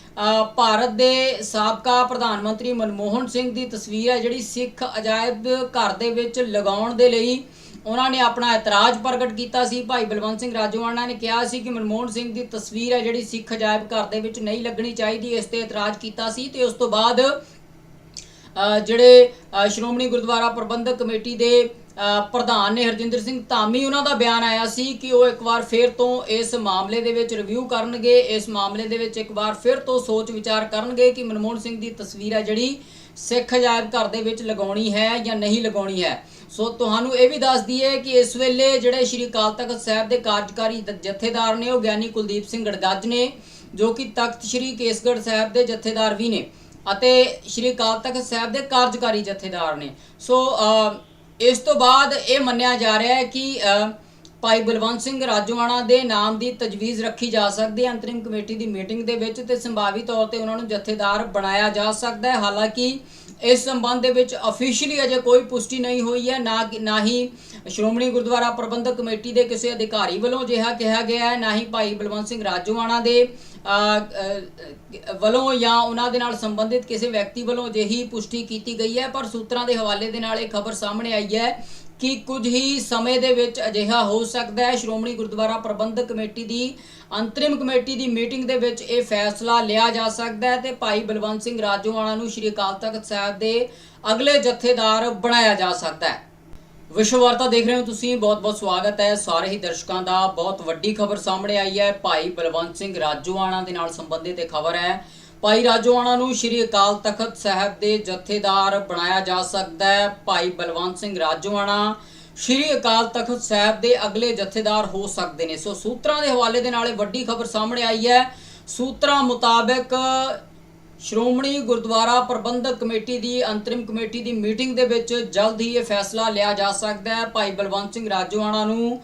ਭਾਰਤ ਦੇ ਸਾਬਕਾ ਪ੍ਰਧਾਨ ਮੰਤਰੀ ਮਨਮੋਹਨ ਸਿੰਘ ਦੀ ਤਸਵੀਰ ਹੈ, ਜਿਹੜੀ ਸਿੱਖ ਅਜਾਇਬ ਘਰ ਦੇ ਵਿੱਚ ਲਗਾਉਣ ਦੇ ਲਈ ਉਹਨਾਂ ਨੇ ਆਪਣਾ ਇਤਰਾਜ਼ ਪ੍ਰਗਟ ਕੀਤਾ ਸੀ। ਭਾਈ ਬਲਵੰਤ ਸਿੰਘ ਰਾਜੋਆਣਾ ਨੇ ਕਿਹਾ ਸੀ ਕਿ ਮਨਮੋਹਨ ਸਿੰਘ ਦੀ ਤਸਵੀਰ ਹੈ, ਜਿਹੜੀ ਸਿੱਖ ਅਜਾਇਬ ਘਰ ਦੇ ਵਿੱਚ ਨਹੀਂ ਲੱਗਣੀ ਚਾਹੀਦੀ, ਇਸ ਤੇ ਇਤਰਾਜ਼ ਕੀਤਾ ਸੀ ਤੇ ਉਸ ਤੋਂ ਬਾਅਦ ਜਿਹੜੇ ਸ਼੍ਰੋਮਣੀ ਗੁਰਦੁਆਰਾ ਪ੍ਰਬੰਧਕ ਕਮੇਟੀ ਦੇ ਪ੍ਰਧਾਨ ਨੇ ਹਰਜਿੰਦਰ ਸਿੰਘ ਧਾਮੀ, ਉਹਨਾਂ ਦਾ ਬਿਆਨ ਆਇਆ ਸੀ ਕਿ ਉਹ ਇੱਕ ਵਾਰ ਫਿਰ ਤੋਂ ਇਸ ਮਾਮਲੇ ਦੇ ਵਿੱਚ ਰਿਵਿਊ ਕਰਨਗੇ। ਇਸ ਮਾਮਲੇ ਦੇ ਵਿੱਚ ਇੱਕ ਵਾਰ ਫਿਰ ਤੋਂ ਸੋਚ ਵਿਚਾਰ ਕਰਨਗੇ ਕਿ ਮਨਮੋਹਨ ਸਿੰਘ ਦੀ ਤਸਵੀਰ ਹੈ ਜਿਹੜੀ ਸਿੱਖ ਅਜਾਇਬ ਘਰ ਦੇ ਵਿੱਚ ਲਗਾਉਣੀ ਹੈ ਜਾਂ ਨਹੀਂ ਲਗਾਉਣੀ ਹੈ। ਸੋ ਤੁਹਾਨੂੰ ਇਹ ਵੀ ਦੱਸ ਦਈਏ ਕਿ ਇਸ ਵੇਲੇ ਜਿਹੜੇ ਸ਼੍ਰੀ ਅਕਾਲ ਤਖਤ ਸਾਹਿਬ ਦੇ ਕਾਰਜਕਾਰੀ ਦ- ਜਥੇਦਾਰ ਨੇ ਉਹ ਗਿਆਨੀ ਕੁਲਦੀਪ ਸਿੰਘ ਗੜਗੱਜ ਨੇ, ਜੋ ਕਿ ਤਖਤ ਸ਼੍ਰੀ ਕੇਸਗੜ੍ਹ ਸਾਹਿਬ ਦੇ ਜਥੇਦਾਰ ਵੀ ਨੇ। ਅਤੇ ਸ਼੍ਰੀ ਅਕਾਲ ਤਖਤ ਸਾਹਿਬ ਦੇ ਕਾਰਜਕਾਰੀ ਜਥੇਦਾਰ ਨੇ। ਸੋ ਇਸ ਤੋਂ ਬਾਅਦ ਇਹ ਮੰਨਿਆ ਜਾ ਰਿਹਾ ਹੈ ਕਿ ਭਾਈ ਬਲਵੰਤ ਸਿੰਘ ਰਾਜੋਆਣਾ ਦੇ ਨਾਮ ਦੀ ਤਜਵੀਜ਼ ਰੱਖੀ ਜਾ ਸਕਦੀ ਹੈ ਅੰਤਰਿਮ ਕਮੇਟੀ ਦੀ ਮੀਟਿੰਗ ਦੇ ਵਿੱਚ ਤੇ ਸੰਭਾਵੀ ਤੌਰ ਤੇ ਉਹਨਾਂ ਨੂੰ ਜਥੇਦਾਰ ਬਣਾਇਆ ਜਾ ਸਕਦਾ ਹੈ। ਹਾਲਾਂਕਿ, ਇਸ ਸੰਬੰਧ ਦੇ ਵਿੱਚ ਅਫੀਸ਼ੀਅਲੀ ਅਜੇ ਕੋਈ ਪੁਸ਼ਟੀ ਨਹੀਂ ਹੋਈ ਹੈ, ਨਾ ਕਿ- ਨਾ ਹੀ ਸ਼੍ਰੋਮਣੀ ਗੁਰਦੁਆਰਾ ਪ੍ਰਬੰਧਕ ਕਮੇਟੀ ਦੇ ਕਿਸੇ ਅਧਿਕਾਰੀ ਵੱਲੋਂ ਅਜਿਹਾ ਕਿਹਾ ਗਿਆ ਹੈ, ਨਾ ਹੀ ਭਾਈ ਬਲਵੰਤ ਸਿੰਘ ਰਾਜੋਆਣਾ ਦੇ ਵੱਲੋਂ ਜਾਂ ਉਹਨਾਂ ਦੇ ਨਾਲ ਸੰਬੰਧਿਤ ਕਿਸੇ ਵਿਅਕਤੀ ਵੱਲੋਂ ਅਜਿਹੀ ਪੁਸ਼ਟੀ ਕੀਤੀ ਗਈ ਹੈ, ਪਰ ਸੂਤਰਾਂ ਦੇ ਹਵਾਲੇ ਦੇ ਨਾਲ ਇਹ ਖਬਰ ਸਾਹਮਣੇ ਆਈ ਹੈ ਕਿ ਕੁਝ ਹੀ ਸਮੇਂ ਦੇ ਵਿੱਚ ਅਜਿਹਾ ਹੋ ਸਕਦਾ ਹੈ। ਸ਼੍ਰੋਮਣੀ ਗੁਰਦੁਆਰਾ ਪ੍ਰਬੰਧਕ ਕਮੇਟੀ ਦੀ ਅੰਤਰਿਮ ਕਮੇਟੀ ਦੀ ਮੀਟਿੰਗ ਦੇ ਵਿੱਚ ਇਹ ਫੈਸਲਾ ਲਿਆ ਜਾ ਸਕਦਾ ਹੈ ਤੇ ਭਾਈ ਬਲਵੰਤ ਸਿੰਘ ਰਾਜੋਆਣਾ ਨੂੰ ਸ਼੍ਰੀ ਅਕਾਲ ਤਖਤ ਸਾਹਿਬ ਦੇ ਅਗਲੇ ਜਥੇਦਾਰ ਬਣਾਇਆ ਜਾ ਸਕਦਾ ਹੈ। ਵਿਸ਼ਵ ਵਾਰਤਾ ਦੇਖ ਰਹੇ ਹੋ ਤੁਸੀਂ, ਬਹੁਤ ਬਹੁਤ ਸਵਾਗਤ ਹੈ ਸਾਰੇ ਹੀ ਦਰਸ਼ਕਾਂ ਦਾ। ਬਹੁਤ ਵੱਡੀ ਖਬਰ ਸਾਹਮਣੇ ਆਈ ਹੈ। ਭਾਈ ਬਲਵੰਤ ਸਿੰਘ ਰਾਜੋਆਣਾ ਦੇ ਨਾਲ ਸੰਬੰਧਿਤ ਇਹ ਖਬਰ ਹੈ। ਭਾਈ ਰਾਜੋਆਣਾ ਨੂੰ ਸ਼੍ਰੀ ਅਕਾਲ ਤਖਤ ਸਾਹਿਬ ਦੇ ਜਥੇਦਾਰ ਬਣਾਇਆ ਜਾ ਸਕਦਾ ਹੈ। ਭਾਈ ਬਲਵੰਤ ਸਿੰਘ ਰਾਜੋਆਣਾ ਸ਼੍ਰੀ ਅਕਾਲ ਤਖਤ ਸਾਹਿਬ ਦੇ ਅਗਲੇ ਜਥੇਦਾਰ ਹੋ ਸਕਦੇ ਨੇ। ਸੋ ਸੂਤਰਾਂ ਦੇ ਹਵਾਲੇ ਦੇ ਨਾਲ ਇਹ ਵੱਡੀ ਖਬਰ ਸਾਹਮਣੇ ਆਈ ਹੈ। ਸੂਤਰਾਂ ਮੁਤਾਬਕ ਸ਼੍ਰੋਮਣੀ ਗੁਰਦੁਆਰਾ ਪ੍ਰਬੰਧਕ ਕਮੇਟੀ ਦੀ ਅੰਤਰਿਮ ਕਮੇਟੀ ਦੀ ਮੀਟਿੰਗ ਦੇ ਵਿੱਚ ਜਲਦ ਹੀ ਇਹ ਫੈਸਲਾ ਲਿਆ ਜਾ ਸਕਦਾ ਹੈ। ਭਾਈ ਬਲਵੰਤ ਸਿੰਘ ਰਾਜੋਆਣਾ ਨੂੰ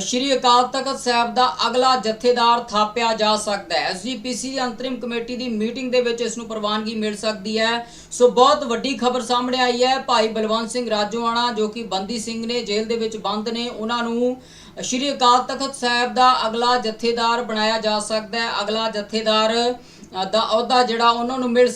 ਸ਼੍ਰੀ ਅਕਾਲ ਤਖਤ ਸਾਹਿਬ ਦਾ ਅਗਲਾ ਜਥੇਦਾਰ ਥਾਪਿਆ ਜਾ ਸਕਦਾ ਹੈ। ਐਸਜੀਪੀਸੀ ਦੀ ਅੰਤਰਿਮ ਕਮੇਟੀ ਦੀ ਮੀਟਿੰਗ ਦੇ ਵਿੱਚ ਇਸ ਨੂੰ ਪ੍ਰਵਾਨਗੀ ਮਿਲ ਸਕਦੀ ਹੈ। ਸੋ ਬਹੁਤ ਵੱਡੀ ਖਬਰ ਸਾਹਮਣੇ ਆਈ ਹੈ। ਭਾਈ ਬਲਵੰਤ ਸਿੰਘ ਰਾਜੋਆਣਾ ਜੋ ਕਿ ਬੰਦੀ ਸਿੰਘ ਨੇ ਜੇਲ੍ਹ ਦੇ ਵਿੱਚ ਬੰਦ ਨੇ, ਉਹਨਾਂ ਨੂੰ ਸ਼੍ਰੀ ਅਕਾਲ ਤਖਤ ਸਾਹਿਬ ਦਾ ਅਗਲਾ ਜਥੇਦਾਰ ਬਣਾਇਆ ਜਾ ਸਕਦਾ ਹੈ। ਅਗਲਾ ਜਥੇਦਾਰ ਦਾ ਅਹੁਦਾ ਜਿਹੜਾ ਉਹਨਾਂ ਨੂੰ ਮਿਲ ਸਕਦਾ